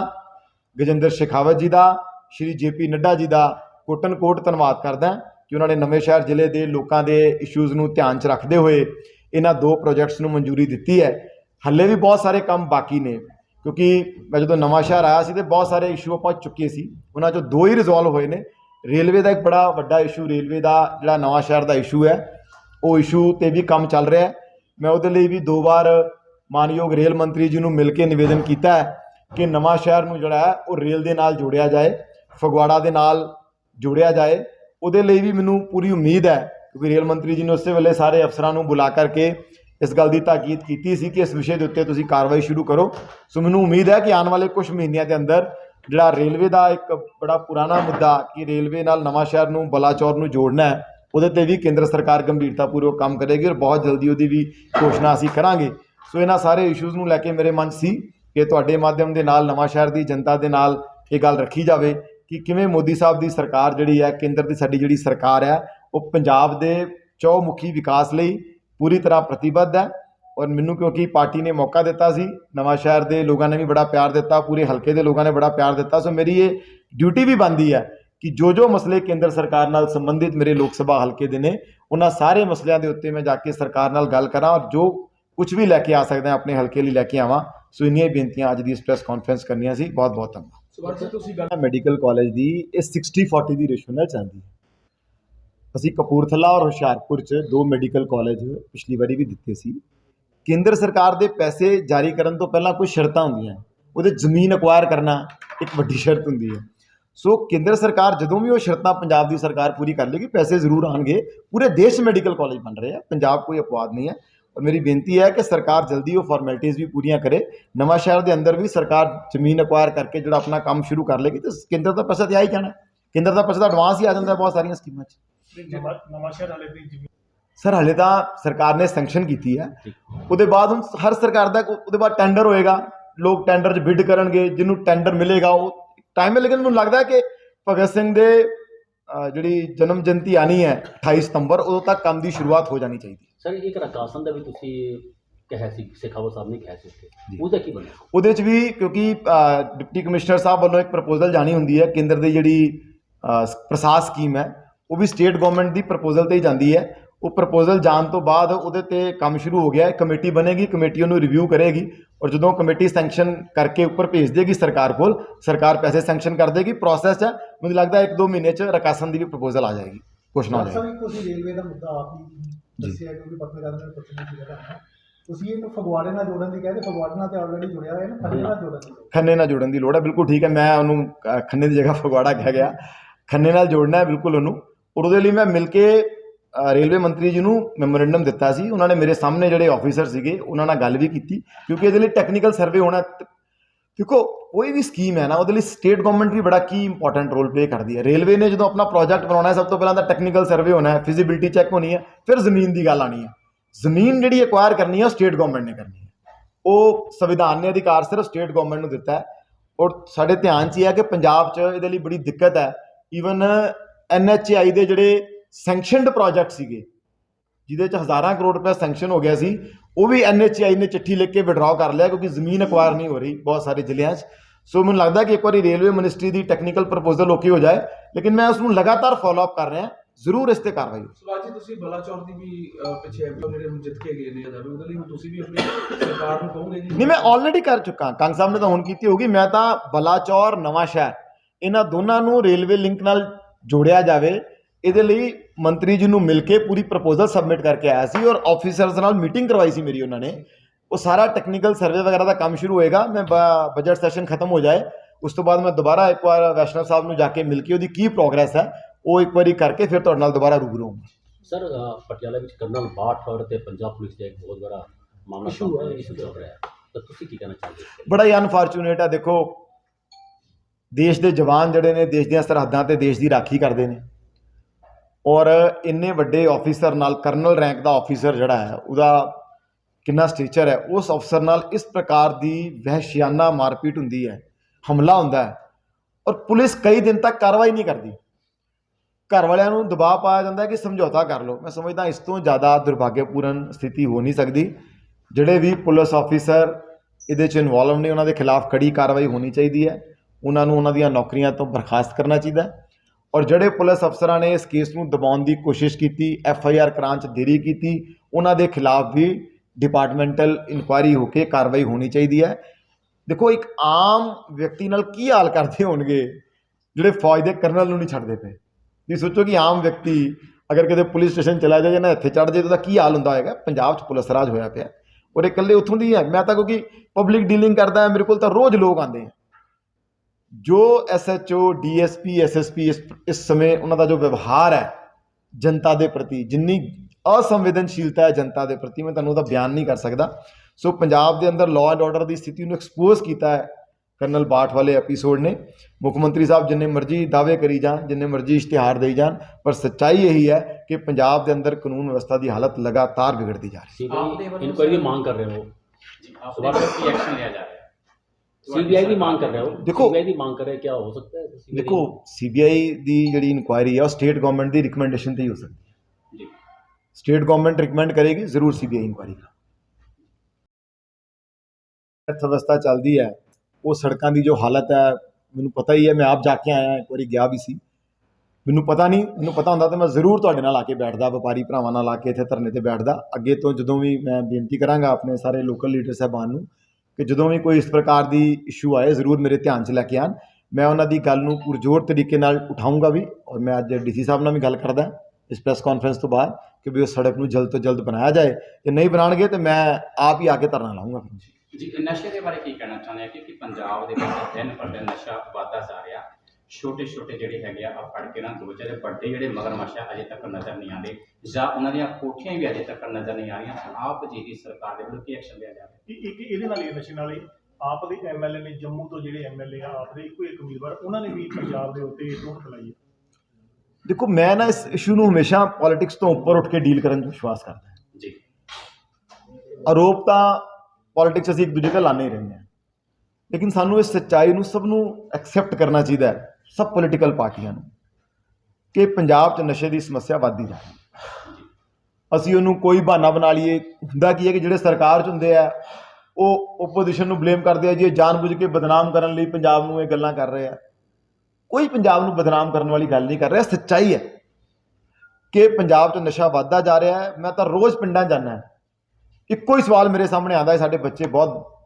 S3: ਗਜਿੰਦਰ ਸ਼ੇਖਾਵਤ ਜੀ ਦਾ, ਸ਼੍ਰੀ ਜੇਪੀ ਨੱਡਾ ਜੀ ਦਾ ਕੋਟਨ ਕੋਟ ਧੰਨਵਾਦ ਕਰਦਾ ਕਿ ਉਹਨਾਂ ਨੇ ਨਵੇਂ ਸ਼ਹਿਰ ਜ਼ਿਲ੍ਹੇ ਦੇ ਲੋਕਾਂ ਦੇ ਇਸ਼ੂਜ਼ ਨੂੰ ਧਿਆਨ 'ਚ ਰੱਖਦੇ ਹੋਏ ਇਹਨਾਂ ਦੋ ਪ੍ਰੋਜੈਕਟਸ ਨੂੰ ਮਨਜ਼ੂਰੀ ਦਿੱਤੀ ਹੈ। ਹੱਲੇ ਵੀ ਬਹੁਤ ਸਾਰੇ ਕੰਮ ਬਾਕੀ ਨੇ, ਕਿਉਂਕਿ ਮੈਂ ਜਦੋਂ ਨਵਾਂ ਸ਼ਹਿਰ ਆਇਆ ਸੀ ਤੇ ਬਹੁਤ ਸਾਰੇ ਇਸ਼ੂ ਆਪਾਂ ਚੁੱਕੇ ਸੀ। ਉਹਨਾਂ 'ਚੋਂ ਦੋ ਹੀ ਰਿਜ਼ੋਲਵ ਹੋਏ ਨੇ। ਰੇਲਵੇ ਦਾ ਇੱਕ ਬੜਾ ਵੱਡਾ ਇਸ਼ੂ ਰੇਲਵੇ ਦਾ ਜਿਹੜਾ ਨਵਾਂ ਸ਼ਹਿਰ ਦਾ ਇਸ਼ੂ ਹੈ, ਉਹ ਇਸ਼ੂ ਤੇ ਵੀ ਕੰਮ ਚੱਲ ਰਿਹਾ ਹੈ। ਮੈਂ ਉਹਦੇ ਲਈ ਵੀ ਦੋ ਵਾਰ ਮਾਨਯੋਗ ਰੇਲ ਮੰਤਰੀ ਜੀ ਨੂੰ ਮਿਲ ਕੇ ਨਿਵੇਦਨ ਕੀਤਾ ਹੈ ਕਿ ਨਵਾਂ ਸ਼ਹਿਰ ਨੂੰ ਜਿਹੜਾ ਹੈ, ਉਹ ਰੇਲ ਦੇ ਨਾਲ ਜੋੜਿਆ ਜਾਏ, ਫਗਵਾੜਾ ਦੇ ਨਾਲ ਜੋੜਿਆ ਜਾਏ। ਉਹਦੇ ਲਈ ਵੀ ਮੈਨੂੰ ਪੂਰੀ ਉਮੀਦ ਹੈ, ਕਿਉਂਕਿ ਰੇਲ ਮੰਤਰੀ ਜੀ ਨੇ ਉਸੇ ਵੇਲੇ ਸਾਰੇ ਅਫਸਰਾਂ ਨੂੰ ਬੁਲਾ ਕਰਕੇ ਇਸ ਗੱਲ ਦੀ ਤਾਕੀਦ ਕੀਤੀ ਸੀ ਕਿ ਇਸ ਵਿਸ਼ੇ ਦੇ ਉੱਤੇ ਤੁਸੀਂ ਕਾਰਵਾਈ ਸ਼ੁਰੂ ਕਰੋ। ਸੋ ਮੈਨੂੰ ਉਮੀਦ ਹੈ ਕਿ ਆਉਣ ਵਾਲੇ ਕੁਝ ਮਹੀਨਿਆਂ ਦੇ ਅੰਦਰ ਜਿਹੜਾ ਰੇਲਵੇ ਦਾ ਇੱਕ ਬੜਾ ਪੁਰਾਣਾ ਮੁੱਦਾ ਕਿ ਰੇਲਵੇ ਨਾਲ ਨਵਾਂ ਸ਼ਹਿਰ ਨੂੰ, ਬਲਾਚੌਰ ਨੂੰ ਜੋੜਨਾ ਹੈ, ਉਹਦੇ ਤੇ ਵੀ ਕੇਂਦਰ ਸਰਕਾਰ ਗੰਭੀਰਤਾਪੂਰਵਕ ਕੰਮ ਕਰੇਗੀ ਔਰ ਬਹੁਤ ਜਲਦੀ ਉਹਦੀ ਵੀ ਘੋਸ਼ਣਾ ਅਸੀਂ ਕਰਾਂਗੇ। ਸੋ ਇਹਨਾਂ ਸਾਰੇ ਇਸ਼ੂਜ਼ ਨੂੰ ਲੈ ਕੇ ਮੇਰੇ ਮਨ ਸੀ ਕਿ ਤੁਹਾਡੇ ਮਾਧਿਅਮ ਦੇ ਨਾਲ, ਨਵਾਂ ਸ਼ਹਿਰ ਦੀ ਜਨਤਾ ਦੇ ਨਾਲ ਇਹ ਗੱਲ ਰੱਖੀ ਜਾਵੇ ਕਿ ਕਿਵੇਂ ਮੋਦੀ ਸਾਹਿਬ ਦੀ ਸਰਕਾਰ ਜਿਹੜੀ ਹੈ, ਕੇਂਦਰ ਦੀ ਸਾਡੀ ਜਿਹੜੀ ਸਰਕਾਰ ਹੈ, ਉਹ ਪੰਜਾਬ ਦੇ ਚੌਮੁਖੀ ਵਿਕਾਸ ਲਈ ਪੂਰੀ ਤਰ੍ਹਾਂ ਪ੍ਰਤੀਬੱਧ ਹੈ ਔਰ ਮੈਨੂੰ ਕਿਉਂਕਿ ਪਾਰਟੀ ਨੇ ਮੌਕਾ ਦਿੱਤਾ ਸੀ, ਨਵਾਂ ਸ਼ਹਿਰ ਦੇ ਲੋਕਾਂ ਨੇ ਵੀ ਬੜਾ ਪਿਆਰ ਦਿੱਤਾ, ਪੂਰੇ ਹਲਕੇ ਦੇ ਲੋਕਾਂ ਨੇ ਬੜਾ ਪਿਆਰ ਦਿੱਤਾ, ਸੋ ਮੇਰੀ ਇਹ ਡਿਊਟੀ ਵੀ ਬਣਦੀ ਹੈ ਕਿ ਜੋ ਜੋ ਮਸਲੇ ਕੇਂਦਰ ਸਰਕਾਰ ਨਾਲ ਸੰਬੰਧਿਤ ਮੇਰੇ ਲੋਕ ਸਭਾ ਹਲਕੇ ਦੇ ਨੇ, ਉਹਨਾਂ ਸਾਰੇ ਮਸਲਿਆਂ ਦੇ ਉੱਤੇ ਮੈਂ ਜਾ ਕੇ ਸਰਕਾਰ ਨਾਲ ਗੱਲ ਕਰਾਂ ਔਰ ਜੋ ਕੁਝ ਵੀ ਲੈ ਕੇ ਆ ਸਕਦਾ ਆਪਣੇ ਹਲਕੇ ਲਈ ਲੈ ਕੇ ਆਵਾਂ। ਸੋ ਇੰਨੀਆਂ ਹੀ ਬੇਨਤੀਆਂ ਅੱਜ ਦੀ ਇਸ ਪ੍ਰੈਸ ਕਾਨਫਰੰਸ ਕਰਨੀਆਂ ਸੀ। ਬਹੁਤ ਬਹੁਤ ਧੰਨਵਾਦ।
S4: ਸਵਾਲ ਸਰ ਤੁਸੀਂ ਗੱਲ
S3: ਮੈਡੀਕਲ ਕਾਲਜ ਦੀ ਇਹ 60 40 ਦੀ ਰੇਸ਼ੋ ਨਾਲ ਚੱਲਦੀ ਹੈ। ਅਸੀਂ ਕਪੂਰਥਲਾ ਔਰ ਹੁਸ਼ਿਆਰਪੁਰ 'ਚ ਦੋ ਮੈਡੀਕਲ ਕਾਲਜ ਪਿਛਲੀ ਵਾਰੀ ਵੀ ਦਿੱਤੇ ਸੀ। ਕੇਂਦਰ ਸਰਕਾਰ ਦੇ ਪੈਸੇ ਜਾਰੀ ਕਰਨ ਤੋਂ ਪਹਿਲਾਂ ਕੁਝ ਸ਼ਰਤਾਂ ਹੁੰਦੀਆਂ ਉਹਦੇ ਜ਼ਮੀਨ ਅਕਵਾਇਰ ਕਰਨਾ ਇੱਕ ਵੱਡੀ ਸ਼ਰਤ ਹੁੰਦੀ ਹੈ। ਸੋ ਕੇਂਦਰ ਸਰਕਾਰ ਜਦੋਂ ਵੀ ਉਹ ਸ਼ਰਤਾਂ ਪੰਜਾਬ ਦੀ ਸਰਕਾਰ ਪੂਰੀ ਕਰ ਲੇਗੀ ਪੈਸੇ ਜ਼ਰੂਰ ਆਣਗੇ ਪੂਰੇ ਦੇਸ਼ 'ਚ ਮੈਡੀਕਲ ਕਾਲਜ ਬਣ ਰਹੇ ਆ। ਪੰਜਾਬ ਕੋਈ ਅਪਵਾਦ ਨਹੀਂ ਹੈ। ਔਰ ਮੇਰੀ ਬੇਨਤੀ ਹੈ ਕਿ ਸਰਕਾਰ ਜਲਦੀ ਉਹ ਫਾਰਮੈਲਿਟੀਆਂ ਵੀ ਪੂਰੀਆਂ ਕਰੇ। ਨਵਾਂ ਸ਼ਹਿਰ ਦੇ ਅੰਦਰ ਵੀ ਸਰਕਾਰ ਜ਼ਮੀਨ ਅਕਵਾਇਰ ਕਰਕੇ ਜਿਹੜਾ ਆਪਣਾ ਕੰਮ ਸ਼ੁਰੂ ਕਰ ਲੇਗੀ ਤੇ ਕੇਂਦਰ ਦਾ ਪੈਸਾ ਤੇ ਆ ਹੀ ਜਾਣਾ। ਕੇਂਦਰ ਦਾ ਪੈਸਾ ਤਾਂ ਐਡਵਾਂਸ ਹੀ ਆ ਜਾਂਦਾ ਬਹੁਤ ਸਾਰੀਆਂ ਸਕੀਮਾਂ 'ਚ।
S2: ਨਵਾਂ ਸ਼ਹਿਰ ਵਾਲੇ ਦੀ ਜ਼ਮੀਨ
S3: ਸਰ ਹਾਲੇ ਤਾਂ ਸਰਕਾਰ ਨੇ ਸੈਂਕਸ਼ਨ ਕੀਤੀ ਹੈ। ਉਹਦੇ ਬਾਅਦ ਹੁਣ ਹਰ ਸਰਕਾਰ ਦਾ ਉਹਦੇ ਬਾਅਦ ਟੈਂਡਰ ਹੋਏਗਾ। ਲੋਕ ਟੈਂਡਰ 'ਚ ਬਿਡ ਕਰਨਗੇ ਜਿਹਨੂੰ ਟੈਂਡਰ ਮਿਲੇਗਾ ਉਹ ਟਾਈਮ ਹੈ ਲੇਕਿਨ ਮੈਨੂੰ ਲੱਗਦਾ ਕਿ ਭਗਤ ਸਿੰਘ ਦੇ ਜਿਹੜੀ ਜਨਮ ਜਯੰਤੀ ਆਣੀ ਹੈ 28 ਸਤੰਬਰ ਉਦੋਂ ਤੱਕ ਕੰਮ ਦੀ ਸ਼ੁਰੂਆਤ ਹੋ ਜਾਣੀ ਚਾਹੀਦੀ ਹੈ।
S4: ਸਰ ਇੱਕ ਰਕਾਸਨ ਦਾ ਵੀ ਤੁਸੀਂ ਕਿਹਾ ਸੀ ਸੇਖਾਵਤ ਸਾਹਿਬ ਨੇ ਕਿਹਾ ਸੀ ਉੱਥੇ? ਉਹਦਾ ਕੀ ਬਣਿਆ?
S3: ਉਹਦੇ ਵਿੱਚ ਵੀ ਕਿਉਂਕਿ ਅ, ਡਿਪਟੀ ਕਮਿਸ਼ਨਰ ਸਾਹਿਬ ਵੱਲੋਂ ਇੱਕ ਪ੍ਰਪੋਜ਼ਲ ਜਾਣੀ ਹੁੰਦੀ ਹੈ ਕੇਂਦਰ ਦੀ ਜਿਹੜੀ ਅ, ਪ੍ਰਸਾਦ ਸਕੀਮ ਹੈ ਉਹ ਵੀ ਸਟੇਟ ਗਵਰਨਮੈਂਟ ਦੀ ਪ੍ਰਪੋਜ਼ਲ ਤੇ ਹੀ ਜਾਂਦੀ ਹੈ। ਉਹ ਪ੍ਰਪੋਜ਼ਲ ਜਾਣ ਤੋਂ ਬਾਅਦ ਉਹਦੇ ਤੇ ਕੰਮ ਸ਼ੁਰੂ ਹੋ ਗਿਆ ਹੈ ਕਮੇਟੀ ਬਣੇਗੀ ਕਮੇਟੀ ਉਹਨੂੰ ਰਿਵਿਊ ਕਰੇਗੀ ਔਰ ਜਦੋਂ ਕਮੇਟੀ ਸੈਂਕਸ਼ਨ ਕਰਕੇ ਉੱਪਰ ਭੇਜ ਦੇਗੀ ਸਰਕਾਰ ਕੋਲ ਸਰਕਾਰ ਪੈਸੇ ਸੈਂਕਸ਼ਨ ਕਰ ਦੇਗੀ ਪ੍ਰੋਸੈਸ ਹੈ ਮੈਨੂੰ ਲੱਗਦਾ ਇੱਕ ਦੋ ਮਹੀਨੇ ਚ ਰਕਾਸਨ ਦੀ ਵੀ ਪ੍ਰਪੋਜ਼ਲ ਆ ਜਾਏਗੀ ਘੋਸ਼ਣਾ ਹੋ
S5: ਡਾਕਟਰ
S3: ਜਾਏਗੀ।
S5: ਸਾਹਿਬ ਤੁਸੀਂ ਰੇਲਵੇ ਦਾ ਮੁੱਦਾ ਆਪ ਹੀ ਦੱਸਿਆ ਕਿਉਂਕਿ ਪੱਤਰਕਾਰਾਂ ਨੇ ਪੁੱਛਣਾ ਸੀ ਕਰਨਾ ਤੁਸੀਂ ਇਹਨੂੰ ਫਗਵਾੜੇ ਨਾਲ ਜੋੜਨ ਦੀ ਕਹਿੰਦੇ ਫਗਵਾੜੇ ਨਾਲ ਤੇ ਆਲਰੇਡੀ ਜੁੜਿਆ ਹੋਇਆ ਨਾ? ਖੰਨੇ ਨਾਲ ਜੋੜਨ ਦੀ
S3: ਖੰਨੇ ਨਾਲ ਜੋੜਨ ਦੀ ਲੋੜ ਹੈ ਬਿਲਕੁਲ ਠੀਕ ਹੈ। ਮੈਂ ਉਹਨੂੰ ਅ, ਖੰਨੇ ਦੀ ਜਗ੍ਹਾ ਫਗਵਾੜਾ ਕਿਹਾ ਗਿਆ। ਖੰਨੇ ਨਾਲ ਜੋੜਨਾ ਹੈ ਬਿਲਕੁਲ ਉਹਨੂੰ। ਔਰ ਉਹਦੇ ਲਈ ਮੈਂ ਮਿਲ ਕੇ ਅ, ਰੇਲਵੇ ਮੰਤਰੀ ਜੀ ਨੂੰ ਮੈਮੋਰੈਂਡਮ ਦਿੱਤਾ ਸੀ। ਉਹਨਾਂ ਨੇ ਮੇਰੇ ਸਾਹਮਣੇ ਜਿਹੜੇ ਆਫੀਸਰ ਸੀਗੇ ਉਹਨਾਂ ਨਾਲ ਗੱਲ ਵੀ ਕੀਤੀ। ਕਿਉਂਕਿ ਇਹਦੇ ਲਈ ਟੈਕਨੀਕਲ ਸਰਵੇ ਹੋਣਾ ਤੇ- ਦੇਖੋ, ਕੋਈ ਵੀ ਸਕੀਮ ਹੈ ਨਾ, ਉਹਦੇ ਲਈ ਸਟੇਟ ਗਵਰਨਮੈਂਟ ਵੀ ਬੜਾ ਕੀ ਇੰਪੋਰਟੈਂਟ ਰੋਲ ਪਲੇ ਕਰਦੀ ਹੈ। ਰੇਲਵੇ ਨੇ ਜਦੋਂ ਆਪਣਾ ਪ੍ਰੋਜੈਕਟ ਬਣਾਉਣਾ ਹੈ, ਸਭ ਤੋਂ ਪਹਿਲਾਂ ਤਾਂ ਟੈਕਨੀਕਲ ਸਰਵੇ ਹੋਣਾ ਹੈ ਫਿਜ਼ੀਬਿਲਟੀ ਚੈੱਕ ਹੋਣੀ ਹੈ, ਫਿਰ ਜ਼ਮੀਨ ਦੀ ਗੱਲ ਆਣੀ ਹੈ। ਜ਼ਮੀਨ ਜਿਹੜੀ ਐਕਵਾਇਰ ਕਰਨੀ ਹੈ, ਉਹ ਸਟੇਟ ਗਵਰਨਮੈਂਟ ਨੇ ਕਰਨੀ ਹੈ। ਉਹ ਸੰਵਿਧਾਨ ਨੇ ਅਧਿਕਾਰ ਸਿਰਫ ਸਟੇਟ ਗਵਰਨਮੈਂਟ ਨੂੰ ਦਿੱਤਾ ਹੈ। ਔਰ ਸਾਡੇ ਧਿਆਨ 'ਚ ਇਹ ਹੈ ਕਿ ਪੰਜਾਬ 'ਚ ਇਹਦੇ ਲਈ ਬੜੀ ਦਿੱਕਤ ਹੈ। ਈਵਨ ਐਨਐਚਆਈ ਦੇ ਜਿਹੜੇ ਸੈਂਕਸ਼ਨਡ ਪ੍ਰੋਜੈਕਟ ਸੀਗੇ, ਜਿਹਦੇ 'ਚ ਹਜ਼ਾਰਾਂ ਕਰੋੜ ਰੁਪਏ ਸੈਂਕਸ਼ਨ ਹੋ ਗਿਆ ਸੀ ਉਹ ਵੀ ਐਨਐਚਆਈ ਨੇ ਚਿੱਠੀ ਲਿਖ ਕੇ ਵਿਡਰਾਅ ਕਰ ਲਿਆ ਕਿਉਂਕਿ ਜ਼ਮੀਨ ਅਕਵਾਇਰ ਨਹੀਂ ਹੋ ਰਹੀ ਬਹੁਤ ਸਾਰੇ ਜ਼ਿਲ੍ਹਿਆਂ 'ਚ। ਸੋ ਮੈਨੂੰ ਲੱਗਦਾ ਕਿ ਇੱਕ ਵਾਰੀ ਰੇਲਵੇ ਮਿਨਿਸਟਰੀ ਦੀ ਟੈਕਨੀਕਲ ਪ੍ਰਪੋਜ਼ਲ ਓਕੇ ਹੋ ਜਾਏ ਲੇਕਿਨ ਮੈਂ ਉਸ ਨੂੰ ਲਗਾਤਾਰ ਫਾਲੋ ਅਪ ਕਰ ਰਿਹਾ ਜ਼ਰੂਰ ਇਸ ਤੇ ਕਾਰਵਾਈ ਹੋਵੇ
S6: ਸਵਾਜੀ ਤੁਸੀਂ ਬਲਾਚੌਰ ਦੀ ਵੀ ਪਿੱਛੇ ਐਮਪੀ ਜਿਹੜੇ ਹੁਣ ਜਿੱਤ ਕੇ ਗਏ ਨੇ ਜਾਵੇ ਉਹਦੇ ਲਈ ਤੁਸੀਂ ਵੀ ਆਪਣੀ ਸਰਕਾਰ ਨੂੰ ਕਹੋਗੇ ਜੀ?
S3: ਨਹੀਂ ਮੈਂ ਆਲਰੇਡੀ ਕਰ ਚੁੱਕਾ। ਕੰਗ ਸਾਹਿਬ ਨੇ ਤਾਂ ਹੁਣ ਕੀਤੀ ਹੋਗੀ ਮੈਂ ਤਾਂ ਬਲਾਚੌਰ ਨਵਾਂ ਸ਼ਹਿਰ ਇਹਨਾਂ ਦੋਨਾਂ ਨੂੰ ਰੇਲਵੇ ਲਿੰਕ ਨਾਲ ਜੋੜਿਆ ਜਾਵੇ ਇਹਦੇ ਲਈ ਮੰਤਰੀ ਜੀ ਨੂੰ ਮਿਲ ਕੇ ਪੂਰੀ ਪ੍ਰਪੋਜ਼ਲ ਸਬਮਿਟ ਕਰਕੇ ਆਇਆ ਸੀ ਔਰ ਆਫੀਸਰਸ ਨਾਲ ਮੀਟਿੰਗ ਕਰਵਾਈ ਸੀ ਮੇਰੀ ਉਹਨਾਂ ਨੇ। ਉਹ ਸਾਰਾ ਟੈਕਨੀਕਲ ਸਰਵੇ ਵਗੈਰਾ ਦਾ ਕੰਮ ਸ਼ੁਰੂ ਹੋਏਗਾ ਮੈਂ ਬਜਟ ਸੈਸ਼ਨ ਖਤਮ ਹੋ ਜਾਏ ਉਸ ਤੋਂ ਬਾਅਦ ਮੈਂ ਦੁਬਾਰਾ ਇੱਕ ਵਾਰ ਵੈਸ਼ਨਵ ਸਾਹਿਬ ਨੂੰ ਜਾ ਕੇ ਮਿਲ ਕੇ ਉਹਦੀ ਕੀ ਪ੍ਰੋਗਰੈਸ ਹੈ ਉਹ ਇੱਕ ਵਾਰੀ ਕਰਕੇ ਫਿਰ ਤੁਹਾਡੇ ਨਾਲ ਦੁਬਾਰਾ ਰੂਬਰੂ ਹੋਊਂਗਾ
S4: ਸਰ ਪਟਿਆਲਾ ਵਿੱਚ ਕਰਨਲ ਬਾਠ ਤੇ ਪੰਜਾਬ ਪੁਲਿਸ ਦਾ ਇੱਕ ਬਹੁਤ ਬੜਾ ਮਾਮਲਾ ਸਾਹਮਣੇ ਚੱਲ ਰਿਹਾ ਹੈ ਤਾਂ ਤੁਸੀਂ ਕੀ ਕਹਿਣਾ ਚਾਹੁੰਦੇ ਹੋ?
S3: ਬੜਾ ਹੀ ਅਨਫੋਰਚੂਨੇਟ ਹੈ ਦੇਖੋ ਦੇਸ਼ ਦੇ ਜਵਾਨ ਜਿਹੜੇ ਨੇ ਦੇਸ਼ ਦੀਆਂ ਸਰਹੱਦਾਂ ਤੇ ਦੇਸ਼ ਦੀ ਰਾਖੀ ਕਰਦੇ ਨੇ। ਔਰ ਇੰਨੇ ਵੱਡੇ ਆਫੀਸਰ ਨਾਲ ਕਰਨਲ ਰੈਂਕ ਦਾ ਆਫੀਸਰ ਜਿਹੜਾ ਹੈ, ਉਹਦਾ ਕਿੰਨਾ ਸਟੀਚਰ ਹੈ, ਉਸ ਅਫਸਰ ਨਾਲ ਇਸ ਪ੍ਰਕਾਰ ਦੀ ਵਹਿਸ਼ਿਆਨਾ ਮਾਰਪੀਟ ਹੁੰਦੀ ਹੈ, ਹਮਲਾ ਹੁੰਦਾ ਹੈ ਔਰ ਪੁਲਿਸ ਕਈ ਦਿਨ ਤੱਕ ਕਾਰਵਾਈ ਨਹੀਂ ਕਰਦੀ। ਘਰ ਵਾਲਿਆਂ ਨੂੰ ਦਬਾਅ ਪਾਇਆ ਜਾਂਦਾ ਕਿ ਸਮਝੌਤਾ ਕਰ ਲਓ। ਮੈਂ ਸਮਝਦਾ ਇਸ ਤੋਂ ਜ਼ਿਆਦਾ ਦੁਰਭਾਗਿਆਪੂਰਨ ਸਥਿਤੀ ਹੋ ਨਹੀਂ ਸਕਦੀ। ਜਿਹੜੇ ਵੀ ਪੁਲਿਸ ਆਫੀਸਰ ਇਹਦੇ 'ਚ ਇਨਵੋਲਵ ਨੇ, ਉਹਨਾਂ ਦੇ ਖਿਲਾਫ ਕੜੀ ਕਾਰਵਾਈ ਹੋਣੀ ਚਾਹੀਦੀ ਹੈ। ਉਹਨਾਂ ਨੂੰ ਉਹਨਾਂ ਦੀਆਂ ਨੌਕਰੀਆਂ ਤੋਂ ਬਰਖਾਸਤ ਕਰਨਾ ਚਾਹੀਦਾ ਹੈ। ਔਰ ਜਿਹੜੇ ਪੁਲਿਸ ਅਫਸਰਾਂ ਨੇ ਇਸ ਕੇਸ ਨੂੰ ਦਬਾਉਣ ਦੀ ਕੋਸ਼ਿਸ਼ ਕੀਤੀ ਐਫ ਆਈ ਆਰ ਕਰਾਉਣ 'ਚ ਦੇਰੀ ਕੀਤੀ, ਉਹਨਾਂ ਦੇ ਖਿਲਾਫ ਵੀ ਡਿਪਾਰਟਮੈਂਟਲ ਇਨਕੁਆਇਰੀ ਹੋ ਕੇ ਕਾਰਵਾਈ ਹੋਣੀ ਚਾਹੀਦੀ ਹੈ। ਦੇਖੋ, ਇੱਕ ਆਮ ਵਿਅਕਤੀ ਨਾਲ ਕੀ ਹਾਲ ਕਰਦੇ ਹੋਣਗੇ ਜਿਹੜੇ ਫੌਜ ਦੇ ਕਰਨਲ ਨੂੰ ਨਹੀਂ ਛੱਡਦੇ ਪਏ? ਤੁਸੀਂ ਸੋਚੋ ਕਿ ਆਮ ਵਿਅਕਤੀ ਅਗਰ ਕਿਤੇ ਪੁਲਿਸ ਸਟੇਸ਼ਨ ਚਲਾ ਜਾਏ ਜਾਂ ਨਾ ਇੱਥੇ ਚੜ ਜਾਏ ਤਾਂ ਉਹਦਾ ਕੀ ਹਾਲ ਹੁੰਦਾ ਹੋਏਗਾ? ਪੰਜਾਬ 'ਚ ਪੁਲਿਸ ਰਾਜ ਹੋਇਆ ਪਿਆ। ਔਰ ਇਹ ਇਕੱਲੇ ਉੱਥੋਂ ਦੀ ਹੈ। ਮੈਂ ਤਾਂ ਕਿਉਂਕਿ ਪਬਲਿਕ ਡੀਲਿੰਗ ਕਰਦਾ ਮੇਰੇ ਕੋਲ ਤਾਂ ਰੋਜ਼ ਲੋਕ ਆਉਂਦੇ ਆ। ਜੋ ਐਸਐਚਓ ਡੀਐਸਪੀ ਐਸਐਸਪੀ ਇਸ ਸਮੇਂ ਉਹਨਾਂ ਦਾ ਜੋ ਵਿਵਹਾਰ ਹੈ ਜਨਤਾ ਦੇ ਪ੍ਰਤੀ ਜਿੰਨੀ ਅਸੰਵੇਦਨਸ਼ੀਲਤਾ ਹੈ ਜਨਤਾ ਦੇ ਪ੍ਰਤੀ ਮੈਂ ਤੁਹਾਨੂੰ ਉਹਦਾ ਬਿਆਨ ਨਹੀਂ ਕਰ ਸਕਦਾ। ਸੋ ਪੰਜਾਬ ਦੇ ਅੰਦਰ ਲਾਅ ਐਂਡ ਆਰਡਰ ਦੀ ਸਥਿਤੀ ਨੂੰ ਐਕਸਪੋਜ਼ ਕੀਤਾ ਹੈ ਕਰਨਲ ਬਾਠ ਵਾਲੇ ਐਪੀਸੋਡ ਨੇ। ਮੁੱਖ ਮੰਤਰੀ ਸਾਹਿਬ ਜਿੰਨੇ ਮਰਜ਼ੀ ਦਾਅਵੇ ਕਰੀ ਜਾਣ ਜਿੰਨੇ ਮਰਜ਼ੀ ਇਸ਼ਤਿਹਾਰ ਦੇਈ ਜਾਣ ਪਰ ਸੱਚਾਈ ਇਹੀ ਹੈ ਕਿ ਪੰਜਾਬ ਦੇ ਅੰਦਰ ਕਾਨੂੰਨ ਵਿਵਸਥਾ ਦੀ ਹਾਲਤ ਲਗਾਤਾਰ ਵਿਗੜਦੀ ਜਾ ਰਹੀ ਹੈ।
S4: ਇਨਕੁਆਇਰੀ ਮੰਗ ਕਰ ਰਹੇ ਹੋ।
S7: ਜੀ ਆਪ ਸਵਾਲ ਐਕਸ਼ਨ ਲਿਆ ਜਾ ਰਿਹਾ
S4: ਸੀਬੀਆਈ ਦੀ ਮੰਗ ਕਰ ਰਹੇ ਹੋ?
S3: ਦੇਖੋ-
S4: ਸੀਬੀਆਈ ਦੀ ਮੰਗ ਕਰ ਰਹੇ ਕੀ ਹੋ ਸਕਦਾ ਹੈ ਦੀ
S3: ਦੇਖੋ ਸੀਬੀਆਈ ਦੀ ਜਿਹੜੀ ਇਨਕੁਆਇਰੀ ਹੈ ਉਹ ਸਟੇਟ ਗਵਰਨਮੈਂਟ ਦੀ ਰਿਕਮੈਂਡੇਸ਼ਨ ਤੇ ਹੀ ਹੋ ਸਕਦੀ ਹੈ। ਸਟੇਟ ਗਵਰਨਮੈਂਟ ਰਿਕਮੈਂਡ ਕਰੇਗੀ ਜ਼ਰੂਰ ਸੀਬੀਆਈ ਇਨਕੁਆਇਰੀ ਕਰਾ ਅਰਥ ਵਿਵਸਥਾ ਚੱਲਦੀ ਹੈ ਉਹ ਸੜਕਾਂ ਦੀ ਜੋ ਹਾਲਤ ਹੈ ਮੈਨੂੰ ਪਤਾ ਹੀ ਹੈ ਮੈਂ ਆਪ ਜਾ ਕੇ ਆਇਆ ਇੱਕ ਵਾਰੀ ਗਿਆ ਵੀ ਸੀ। ਮੈਨੂੰ ਪਤਾ ਨਹੀਂ ਮੈਨੂੰ ਪਤਾ ਹੁੰਦਾ ਤਾਂ ਮੈਂ ਜ਼ਰੂਰ ਤੁਹਾਡੇ ਨਾਲ ਆ ਕੇ ਬੈਠਦਾ ਵਪਾਰੀ ਭਰਾਵਾਂ ਨਾਲ ਆ ਕੇ ਇੱਥੇ ਧਰਨੇ ਤੇ ਬੈਠਦਾ। ਅੱਗੇ ਤੋਂ ਜਦੋਂ ਵੀ ਮੈਂ ਬੇਨਤੀ ਕਰਾਂਗਾ ਆਪਣੇ ਸਾਰੇ ਲੋਕਲ ਲੀਡਰ ਸਾਹਿਬਾਨ ਨੂੰ ਕਿ ਜਦੋਂ ਵੀ ਕੋਈ ਇਸ ਪ੍ਰਕਾਰ ਦੀ ਇਸ਼ੂ ਆਏ, ਜ਼ਰੂਰ ਮੇਰੇ ਧਿਆਨ 'ਚ ਲੈ ਕੇ ਆਣ। ਮੈਂ ਉਹਨਾਂ ਦੀ ਗੱਲ ਨੂੰ ਪੁਰਜੋਰ ਤਰੀਕੇ ਨਾਲ ਉਠਾਊਂਗਾ ਵੀ ਔਰ ਮੈਂ ਅੱਜ ਡੀਸੀ ਸਾਹਿਬ ਨਾਲ ਵੀ ਗੱਲ ਕਰਦਾ ਇਸ ਪ੍ਰੈਸ ਕਾਨਫਰੰਸ ਤੋਂ ਬਾਅਦ ਕਿ ਵੀ ਉਹ ਸੜਕ ਨੂੰ ਜਲਦ ਤੋਂ ਜਲਦ ਬਣਾਇਆ ਜਾਏ। ਜੇ ਨਹੀਂ ਬਣਾਉਣਗੇ ਤੇ ਮੈਂ ਆਪ ਹੀ ਆ ਕੇ ਧਰਨਾ ਲਾਉਂਗਾ
S7: ਜੀ, ਨਸ਼ੇ ਦੇ ਬਾਰੇ ਕੀ ਕਹਿਣਾ ਚਾਹੁੰਦੇ ਆ? ਕਿ ਪੰਜਾਬ ਦੇ ਵਿੱਚ ਦਿਨ ਪਰ ਦਿਨ ਨਸ਼ਾ ਵੱਧਦਾ ਜਾ ਰਿਹਾ। ਛੋਟੇ ਛੋਟੇ ਜਿਹੜੇ ਹੈਗੇ ਆ ਆਹ ਫੜ ਕੇ ਨਾ ਦੋ ਜਿਹੜੇ ਵੱਡੇ ਜਿਹੜੇ ਮਗਰਮੱਛ ਆ ਅਜੇ ਤੱਕ ਨਜ਼ਰ ਨਹੀਂ ਆਉਂਦੇ। ਜਾਂ ਉਹਨਾਂ ਦੀਆਂ ਕੋਠੀਆਂ ਵੀ ਅਜੇ ਤੱਕ ਨਜ਼ਰ ਨਹੀਂ ਆ ਰਹੀਆਂ ਆਪ ਜੀ ਦੀ ਸਰਕਾਰ ਦੇ ਵੱਲੋਂ ਕੀ ਐਕਸ਼ਨ ਲਿਆ ਜਾ ਰਿਹਾ
S5: ਇਹ- ਇੱਕ ਇਹਦੇ ਨਾਲ ਹੀ ਨਸ਼ੇ ਨਾਲ ਹੀ ਆਪ ਦੇ ਐਮਐਲਏ ਨੇ ਜੰਮੂ ਤੋਂ ਜਿਹੜੇ ਐਮਐਲਏ ਆ ਆਪ ਦੇ ਇੱਕੋ ਇੱਕ ਉਮੀਦਵਾਰ ਉਹਨਾਂ ਨੇ ਵੀ ਪੰਜਾਬ ਦੇ ਉੱਤੇ ਟੋਹ ਚਲਾਈ ਹੈ।
S3: ਦੇਖੋ ਮੈਂ ਨਾ ਇਸ ਇਸ਼ੂ ਨੂੰ ਹਮੇਸ਼ਾ ਪੋਲਿਟਿਕਸ ਤੋਂ ਉੱਪਰ ਉੱਠ ਕੇ ਡੀਲ ਕਰਨ 'ਚ ਵਿਸ਼ਵਾਸ ਕਰਦਾ
S7: ਜੀ।
S3: ਆਰੋਪ ਤਾਂ ਪੋਲਿਟਿਕਸ ਅਸੀਂ ਇੱਕ ਦੂਜੇ ਤੇ ਲਾਣੇ ਹੀ ਰਹਿੰਦੇ ਹਾਂ। ਲੇਕਿਨ ਸਾਨੂੰ ਇਸ ਸੱਚਾਈ ਨੂੰ ਸਭ ਨੂੰ ਐਕਸੈਪਟ ਕਰਨਾ ਚਾਹੀਦਾ ਹੈ। ਸਭ ਪੋਲੀਟੀਕਲ ਪਾਰਟੀਆਂ ਨੂੰ ਕਿ ਪੰਜਾਬ 'ਚ ਨਸ਼ੇ ਦੀ ਸਮੱਸਿਆ ਵੱਧਦੀ ਜਾ ਰਹੀ ਅਸੀਂ ਉਹਨੂੰ ਕੋਈ ਬਹਾਨਾ ਬਣਾ ਲਈਏ। ਹੁੰਦਾ ਕੀ ਹੈ ਕਿ ਜਿਹੜੇ ਸਰਕਾਰ 'ਚ ਹੁੰਦੇ ਆ, ਉਹ ਓਪੋਜੀਸ਼ਨ ਨੂੰ ਬਲੇਮ ਕਰਦੇ ਆ ਜੀ, ਇਹ ਜਾਣਬੁੱਝ ਕੇ ਬਦਨਾਮ ਕਰਨ ਲਈ ਪੰਜਾਬ ਨੂੰ ਇਹ ਗੱਲਾਂ ਕਰ ਰਹੇ ਆ। ਕੋਈ ਪੰਜਾਬ ਨੂੰ ਬਦਨਾਮ ਕਰਨ ਵਾਲੀ ਗੱਲ ਨਹੀਂ ਕਰ ਰਿਹਾ ਸੱਚਾਈ ਹੈ ਕਿ ਪੰਜਾਬ 'ਚ ਨਸ਼ਾ ਵੱਧਦਾ ਜਾ ਰਿਹਾ ਹੈ। ਮੈਂ ਤਾਂ ਰੋਜ਼ ਪਿੰਡਾਂ ਜਾਂਦਾ ਇੱਕੋ ਹੀ ਸਵਾਲ ਮੇਰੇ ਸਾਹਮਣੇ ਆਉਂਦਾ ਹੈ, ਸਾਡੇ ਬੱਚੇ ਬਹੁਤ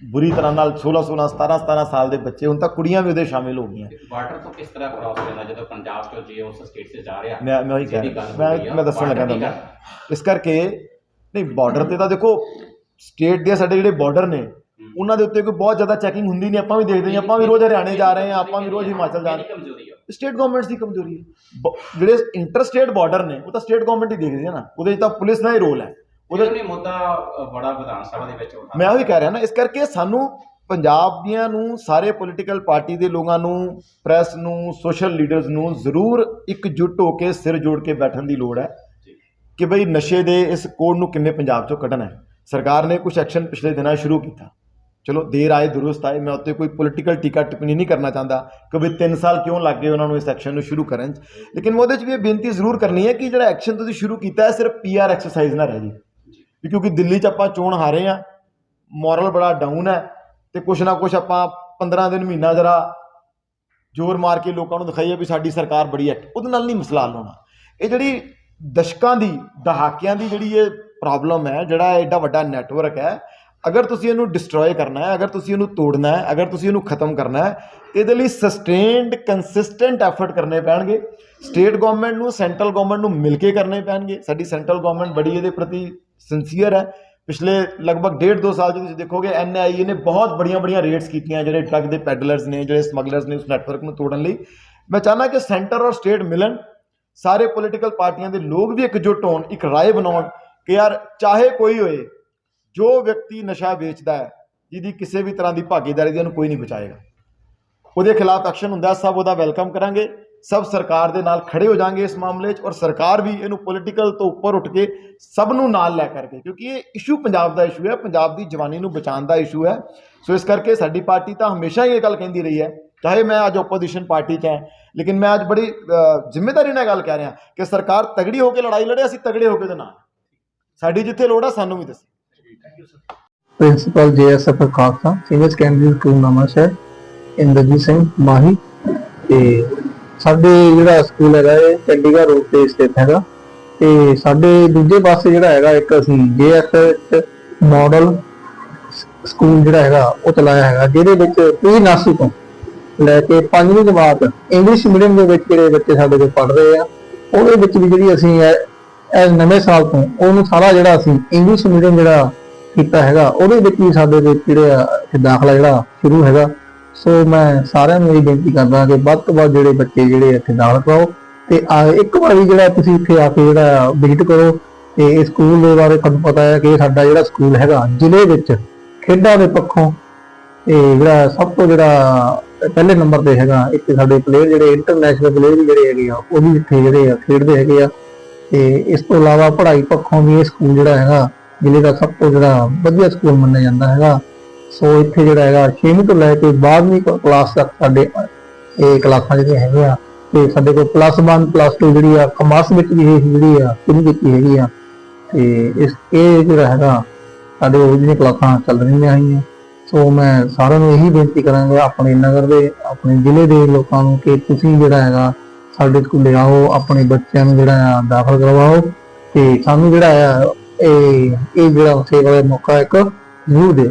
S3: ਬੁਰੀ ਤਰ੍ਹਾਂ ਨਾਲ 16 16 17 17 ਸਾਲ ਦੇ ਬੱਚੇ ਹੁਣ ਤਾਂ ਕੁੜੀਆਂ ਵੀ ਉਹਦੇ ਸ਼ਾਮਿਲ ਹੋ ਗਈਆਂ।
S7: ਬਾਰਡਰ ਤੋਂ ਕਿਸ ਤਰ੍ਹਾਂ ਕ੍ਰਾਸ ਹੋ ਜਾਂਦਾ ਪੰਜਾਬ ਤੋਂ ਜੇ ਉਸ ਸਟੇਟ 'ਚ ਜਾ ਰਿਹਾ
S3: ਮੈਂ ਮੈਂ ਉਹੀ ਕਹਿ ਰਿਹਾ। ਮੈਂ ਮੈਂ ਦੱਸਣ ਲੱਗਾ ਤੁਹਾਨੂੰ। ਇਸ ਕਰਕੇ ਨਹੀਂ ਬਾਰਡਰ ਤੇ ਤਾਂ ਦੇਖੋ ਸਟੇਟ ਦੇ ਸਾਡੇ ਜਿਹੜੇ ਬਾਰਡਰ ਨੇ ਉਹਨਾਂ ਦੇ ਉੱਤੇ ਕੋਈ ਬਹੁਤ ਜ਼ਿਆਦਾ ਚੈਕਿੰਗ ਹੁੰਦੀ ਨਹੀਂ ਆਪਾਂ ਵੀ ਦੇਖਦੇ ਹਾਂ ਆਪਾਂ ਵੀ ਰੋਜ਼ ਹਰਿਆਣੇ ਜਾ ਰਹੇ ਹਾਂ ਆਪਾਂ ਵੀ ਰੋਜ਼ ਹਿਮਾਚਲ ਜਾ ਰਹੇ ਹਾਂ। ਸਟੇਟ ਗਵਰਨਮੈਂਟਸ ਦੀ ਕਮਜ਼ੋਰੀ ਹੈ। ਜਿਹੜੇ ਇੰਟਰ ਸਟੇਟ ਬਾਰਡਰ ਨੇ ਉਹ ਤਾਂ ਸਟੇਟ ਗਵਰਨਮੈਂਟ ਹੀ ਦੇਖਦੀ ਹੈ ਨਾ। ਉਹਦੇ 'ਚ ਤਾਂ ਪੁਲਿਸ ਦਾ ਹੀ ਰੋਲ ਹੈ। ਉਹਦੇ
S7: ਉਹਦੇ ਮੁੱਦਾ ਬੜਾ ਵਿਧਾਨ ਸਭਾ ਦੇ ਵਿੱਚ ਉਠਾ
S3: ਮੈਂ ਉਹੀ ਕਹਿ ਰਿਹਾ ਨਾ ਇਸ ਕਰਕੇ ਸਾਨੂੰ ਪੰਜਾਬ ਦੀਆਂ ਨੂੰ ਸਾਰੇ ਪੋਲੀਟੀਕਲ ਪਾਰਟੀ ਦੇ ਲੋਕਾਂ ਨੂੰ ਪ੍ਰੈਸ ਨੂੰ ਸੋਸ਼ਲ ਲੀਡਰਸ ਨੂੰ ਜ਼ਰੂਰ ਇਕਜੁੱਟ ਹੋ ਕੇ ਸਿਰ ਜੋੜ ਕੇ ਬੈਠਣ ਦੀ ਲੋੜ ਹੈ ਕਿ ਬਈ ਨਸ਼ੇ ਦੇ ਇਸ ਕੋਡ ਨੂੰ ਕਿਵੇਂ ਪੰਜਾਬ ਚੋਂ ਕੱਢਣਾ ਹੈ। ਸਰਕਾਰ ਨੇ ਕੁਝ ਐਕਸ਼ਨ ਪਿਛਲੇ ਦਿਨਾਂ ਸ਼ੁਰੂ ਕੀਤਾ। ਚਲੋ ਦੇਰ ਆਏ ਦੁਰਸਤ ਆਏ ਮੈਂ ਉੱਤੇ ਕੋਈ ਪੋਲੀਟੀਕਲ ਟੀਕਾ ਟਿੱਪਣੀ ਨਹੀਂ ਕਰਨਾ ਚਾਹੁੰਦਾ ਕਿ ਵੀ 3 ਸਾਲ ਕਿਉਂ ਲੱਗ ਗਏ ਉਹਨਾਂ ਨੂੰ ਇਸ ਐਕਸ਼ਨ ਨੂੰ ਸ਼ੁਰੂ ਕਰਨ 'ਚ। ਲੇਕਿਨ ਉਹਦੇ 'ਚ ਵੀ ਇਹ ਬੇਨਤੀ ਜ਼ਰੂਰ ਕਰਨੀ ਹੈ ਕਿ ਜਿਹੜਾ ਐਕਸ਼ਨ ਤੁਸੀਂ ਸ਼ੁਰੂ ਕੀਤਾ ਹੈ ਸਿਰਫ ਪੀਆਰ ਐਕਸਰਸਾਈਜ਼ ਨਾ ਰਹਿ ਜੇ ਵੀ ਕਿਉਂਕਿ ਦਿੱਲੀ 'ਚ ਆਪਾਂ ਚੋਣ ਹਾਰੇ ਆ ਮੋਰਲ ਬੜਾ ਡਾਊਨ ਹੈ ਤੇ ਕੁਛ ਨਾ ਕੁਛ ਆਪਾਂ 15 ਦਿਨ ਮਹੀਨਾ ਜਰਾ ਜ਼ੋਰ ਮਾਰ ਕੇ ਲੋਕਾਂ ਨੂੰ ਦਿਖਾਈਏ ਵੀ ਸਾਡੀ ਸਰਕਾਰ ਬੜੀ ਐਕਟ ਉਹਦੇ ਨਾਲ ਨਹੀਂ ਮਸਲਾ ਹੱਲ ਹੋਣਾ। ਇਹ ਜਿਹੜੀ ਦਸ਼ਕਾਂ ਦੀ, ਦਹਾਕਿਆਂ ਦੀ ਜਿਹੜੀ ਇਹ ਪ੍ਰੋਬਲਮ ਹੈ, ਜਿਹੜਾ ਐਡਾ ਵੱਡਾ ਨੈਟਵਰਕ ਹੈ, ਅਗਰ ਤੁਸੀਂ ਇਹਨੂੰ ਡਿਸਟਰੋਏ ਕਰਨਾ ਹੈ, ਅਗਰ ਤੁਸੀਂ ਇਹਨੂੰ ਤੋੜਨਾ ਹੈ, ਅਗਰ ਤੁਸੀਂ ਇਹਨੂੰ ਖਤਮ ਕਰਨਾ ਹੈ, ਇਹਦੇ ਲਈ ਸਸਟੇਨਡ ਕੰਸਿਸਟੈਂਟ ਐਫਰਟ ਕਰਨੇ ਪੈਣਗੇ। ਸਟੇਟ ਗਵਰਨਮੈਂਟ ਨੂੰ ਸੈਂਟਰਲ ਗਵਰਨਮੈਂਟ ਨੂੰ ਮਿਲ ਕੇ ਕਰਨੇ ਪੈਣਗੇ। ਸਾਡੀ ਸੈਂਟਰਲ ਗਵਰਨਮੈਂਟ ਬੜੀ ਇਹਦੇ ਪ੍ਰਤੀ ਸਿੰਸੀਅਰ ਹੈ। ਪਿਛਲੇ ਲਗਭਗ ਡੇਢ ਦੋ ਸਾਲ 'ਚ ਤੁਸੀਂ ਦੇਖੋਗੇ ਐਨਆਈਏ ਨੇ ਬਹੁਤ ਬੜੀਆਂ ਬੜੀਆਂ ਰੇਡਸ ਕੀਤੀਆਂ, ਜਿਹੜੇ ਡਰੱਗ ਦੇ ਪੈਡਲਰਸ ਨੇ, ਜਿਹੜੇ ਸਮਗਲਰਸ ਨੇ ਉਸ ਨੈਟਵਰਕ ਨੂੰ ਤੋੜਨ ਲਈ। ਮੈਂ ਚਾਹੁੰਦਾ ਕਿ ਸੈਂਟਰ ਔਰ ਸਟੇਟ ਮਿਲਣ। ਸਾਰੇ ਪੋਲੀਟੀਕਲ ਪਾਰਟੀਆਂ ਦੇ ਲੋਕ ਵੀ ਇਕਜੁੱਟ ਹੋਣ, ਇੱਕ ਰਾਏ ਬਣਾਉਣ ਕਿ ਯਾਰ ਚਾਹੇ ਕੋਈ ਹੋਏ, ਜੋ ਵਿਅਕਤੀ ਨਸ਼ਾ ਵੇਚਦਾ ਹੈ, ਜਿਹਦੀ ਕਿਸੇ ਵੀ ਤਰ੍ਹਾਂ ਦੀ ਭਾਗੀਦਾਰੀ ਦੀ ਉਹਨੂੰ ਕੋਈ ਨਹੀਂ ਬਚਾਏਗਾ। ਉਹਦੇ ਖਿਲਾਫ ਐਕਸ਼ਨ ਹੁੰਦਾ ਸਭ ਉਹਦਾ ਵੈਲਕਮ ਕਰਾਂਗੇ। ਸਭ ਸਰਕਾਰ ਦੇ ਨਾਲ ਖੜੇ ਹੋ ਜਾਾਂਗੇ ਇਸ ਮਾਮਲੇ 'ਚ ਔਰ ਸਰਕਾਰ ਵੀ ਇਹਨੂੰ ਪੋਲੀਟੀਕਲ ਤੋਂ ਉੱਪਰ ਉੱਠ ਕੇ ਸਭ ਨੂੰ ਨਾਲ ਲੈ ਕਰਕੇ ਕਿਉਂਕਿ ਇਹ ਇਸ਼ੂ ਪੰਜਾਬ ਦਾ ਇਸ਼ੂ ਹੈ ਪੰਜਾਬ ਦੀ ਜਵਾਨੀ ਨੂੰ ਬਚਾਉਣ ਦਾ ਇਸ਼ੂ ਹੈ। ਸੋ ਇਸ ਕਰਕੇ ਸਾਡੀ ਪਾਰਟੀ ਤਾਂ ਹਮੇਸ਼ਾ ਹੀ ਇਹ ਗੱਲ ਕਹਿੰਦੀ ਰਹੀ ਹੈ ਚਾਹੇ ਮੈਂ ਅੱਜ ਆਪੋਜੀਸ਼ਨ ਪਾਰਟੀ 'ਚ ਹਾਂ ਲੇਕਿਨ ਮੈਂ ਅੱਜ ਬੜੀ ਅ, ਜ਼ਿੰਮੇਵਾਰੀ ਨਾਲ ਗੱਲ ਕਹਿ ਰਿਹਾ ਕਿ ਸਰਕਾਰ ਤਗੜੀ ਹੋ ਕੇ ਲੜਾਈ ਲੜੇ ਅਸੀਂ ਤਗੜੇ ਹੋ ਕੇ ਉਹਦੇ ਨਾਲ। ਸਾਡੀ ਜਿੱਥੇ ਲੋੜ ਆ ਸਾਨੂੰ ਵੀ ਦੱਸੇ।
S8: Principal JSF Khalsa senior secondary school Nawanshahr Inderjit Singh Mahi ਤੇ ਸਾਡੇ ਜਿਹੜਾ ਸਕੂਲ ਹੈਗਾ ਇਹ ਚੰਡੀਗੜ੍ਹ ਰੋਡ ਤੇ ਸਥਿਤ ਹੈਗਾ। ਤੇ ਸਾਡੇ ਦੂਜੇ ਪਾਸੇ ਜਿਹੜਾ ਹੈਗਾ, ਇੱਕ ਅਸੀਂ ਜੇਐਸਐਫ ਮਾਡਲ ਸਕੂਲ ਜਿਹੜਾ ਹੈਗਾ, ਉਹ ਚਲਾਇਆ ਹੈਗਾ, ਜਿਹਦੇ ਵਿੱਚ ਪੀ ਨਰਸਰੀ ਤੋਂ ਲੈ ਕੇ ਪੰਜਵੀਂ ਜਮਾਤ ਇੰਗਲਿਸ਼ ਮੀਡੀਅਮ ਦੇ ਵਿੱਚ ਜਿਹੜੇ ਬੱਚੇ ਸਾਡੇ ਕੋਲ ਪੜ੍ਹ ਰਹੇ ਆ, ਉਹਦੇ ਵਿੱਚ ਵੀ ਜਿਹੜੀ ਅਸੀਂ ਇਹ ਨਵੇਂ ਸਾਲ ਤੋਂ ਉਹਨੂੰ ਸਾਰਾ ਜਿਹੜਾ ਅਸੀਂ ਇੰਗਲਿਸ਼ ਮੀਡੀਅਮ ਜਿਹੜਾ ਕੀਤਾ ਹੈਗਾ, ਉਹਦੇ ਵਿੱਚ ਵੀ ਸਾਡੇ ਵਿੱਚ ਜਿਹੜੇ ਆ ਦਾਖਲਾ ਜਿਹੜਾ ਸ਼ੁਰੂ ਹੈਗਾ। ਸੋ ਮੈਂ ਸਾਰਿਆਂ ਨੂੰ ਇਹ ਬੇਨਤੀ ਕਰਦਾ ਕਿ ਵੱਧ ਤੋਂ ਵੱਧ ਜਿਹੜੇ ਬੱਚੇ ਜਿਹੜੇ ਇੱਥੇ ਦਾਖਲ ਪਾਓ ਤੇ ਆ ਇੱਕ ਵਾਰੀ ਜਿਹੜਾ ਤੁਸੀਂ ਇੱਥੇ ਆ ਕੇ ਜਿਹੜਾ ਵਿਜ਼ਿਟ ਕਰੋ ਤੇ ਇਸ ਸਕੂਲ ਦੇ ਬਾਰੇ ਤੁਹਾਨੂੰ ਪਤਾ ਹੈ ਕਿ ਸਾਡਾ ਜਿਹੜਾ ਸਕੂਲ ਹੈਗਾ ਜ਼ਿਲ੍ਹੇ ਵਿੱਚ ਖੇਡਾਂ ਦੇ ਪੱਖੋਂ ਤੇ ਜਿਹੜਾ ਸਭ ਤੋਂ ਜਿਹੜਾ ਪਹਿਲੇ ਨੰਬਰ ਤੇ ਹੈਗਾ ਇੱਥੇ ਸਾਡੇ ਪਲੇਅਰ ਜਿਹੜੇ ਇੰਟਰਨੈਸ਼ਨਲ ਪਲੇਅਰ ਵੀ ਜਿਹੜੇ ਹੈਗੇ ਆ, ਉਹ ਵੀ ਇੱਥੇ ਜਿਹੜੇ ਆ ਖੇਡਦੇ ਹੈਗੇ ਆ ਤੇ ਇਸ ਤੋਂ ਇਲਾਵਾ ਪੜ੍ਹਾਈ ਪੱਖੋਂ ਵੀ ਇਹ ਸਕੂਲ ਜਿਹੜਾ ਹੈਗਾ ਜ਼ਿਲ੍ਹੇ ਦਾ ਸਭ ਤੋਂ ਜਿਹੜਾ ਵਧੀਆ ਸਕੂਲ ਮੰਨਿਆ ਜਾਂਦਾ ਹੈਗਾ। ਸੋ ਇੱਥੇ ਜਿਹੜਾ ਹੈਗਾ 6ਵੀਂ ਤੋਂ ਲੈ ਕੇ 12ਵੀਂ ਕਲਾਸ ਤੱਕ ਸਾਡੇ ਇਹ ਕਲਾਸਾਂ ਜਿਹੜੀਆਂ ਹੈਗੀਆਂ, ਤੇ ਸਾਡੇ ਕੋਲ ਪਲੱਸ 1 ਪਲੱਸ 2 ਜਿਹੜੀ ਆ ਕਮਰਸ ਵਿੱਚ ਵੀ ਇਹ ਜਿਹੜੀ ਆ, ਸ਼ੁਰੂ ਕੀਤੀ ਹੈਗੀ ਆ। ਤੇ ਇਸ, ਇਹ ਜਿਹੜਾ ਹੈਗਾ, ਸਾਡੇ ਉਹ ਜਿਹੜੀਆਂ ਕਲਾਸਾਂ ਚੱਲ ਰਹੀਆਂ ਹੈਗੀਆਂ। ਸੋ ਮੈਂ ਸਾਰਿਆਂ ਨੂੰ ਇਹੀ ਬੇਨਤੀ ਕਰਾਂਗਾ, ਆਪਣੇ ਨਗਰ ਦੇ, ਆਪਣੇ ਜ਼ਿਲ੍ਹੇ ਦੇ ਲੋਕਾਂ ਨੂੰ ਕਿ ਤੁਸੀਂ ਜਿਹੜਾ ਹੈਗਾ, ਸਾਡੇ ਸਕੂਲੇ ਆਓ, ਆਪਣੇ ਬੱਚਿਆਂ ਨੂੰ ਜਿਹੜਾ ਆ ਦਾਖਲ ਕਰਵਾਓ। ਤੇ ਸਾਨੂੰ ਜਿਹੜਾ ਆ, ਇਹ ਇਹ ਜਿਹੜਾ ਸੇਵਾ ਦਾ ਮੌਕਾ ਇੱਕ ਜ਼ਰੂਰ ਦਿਓ।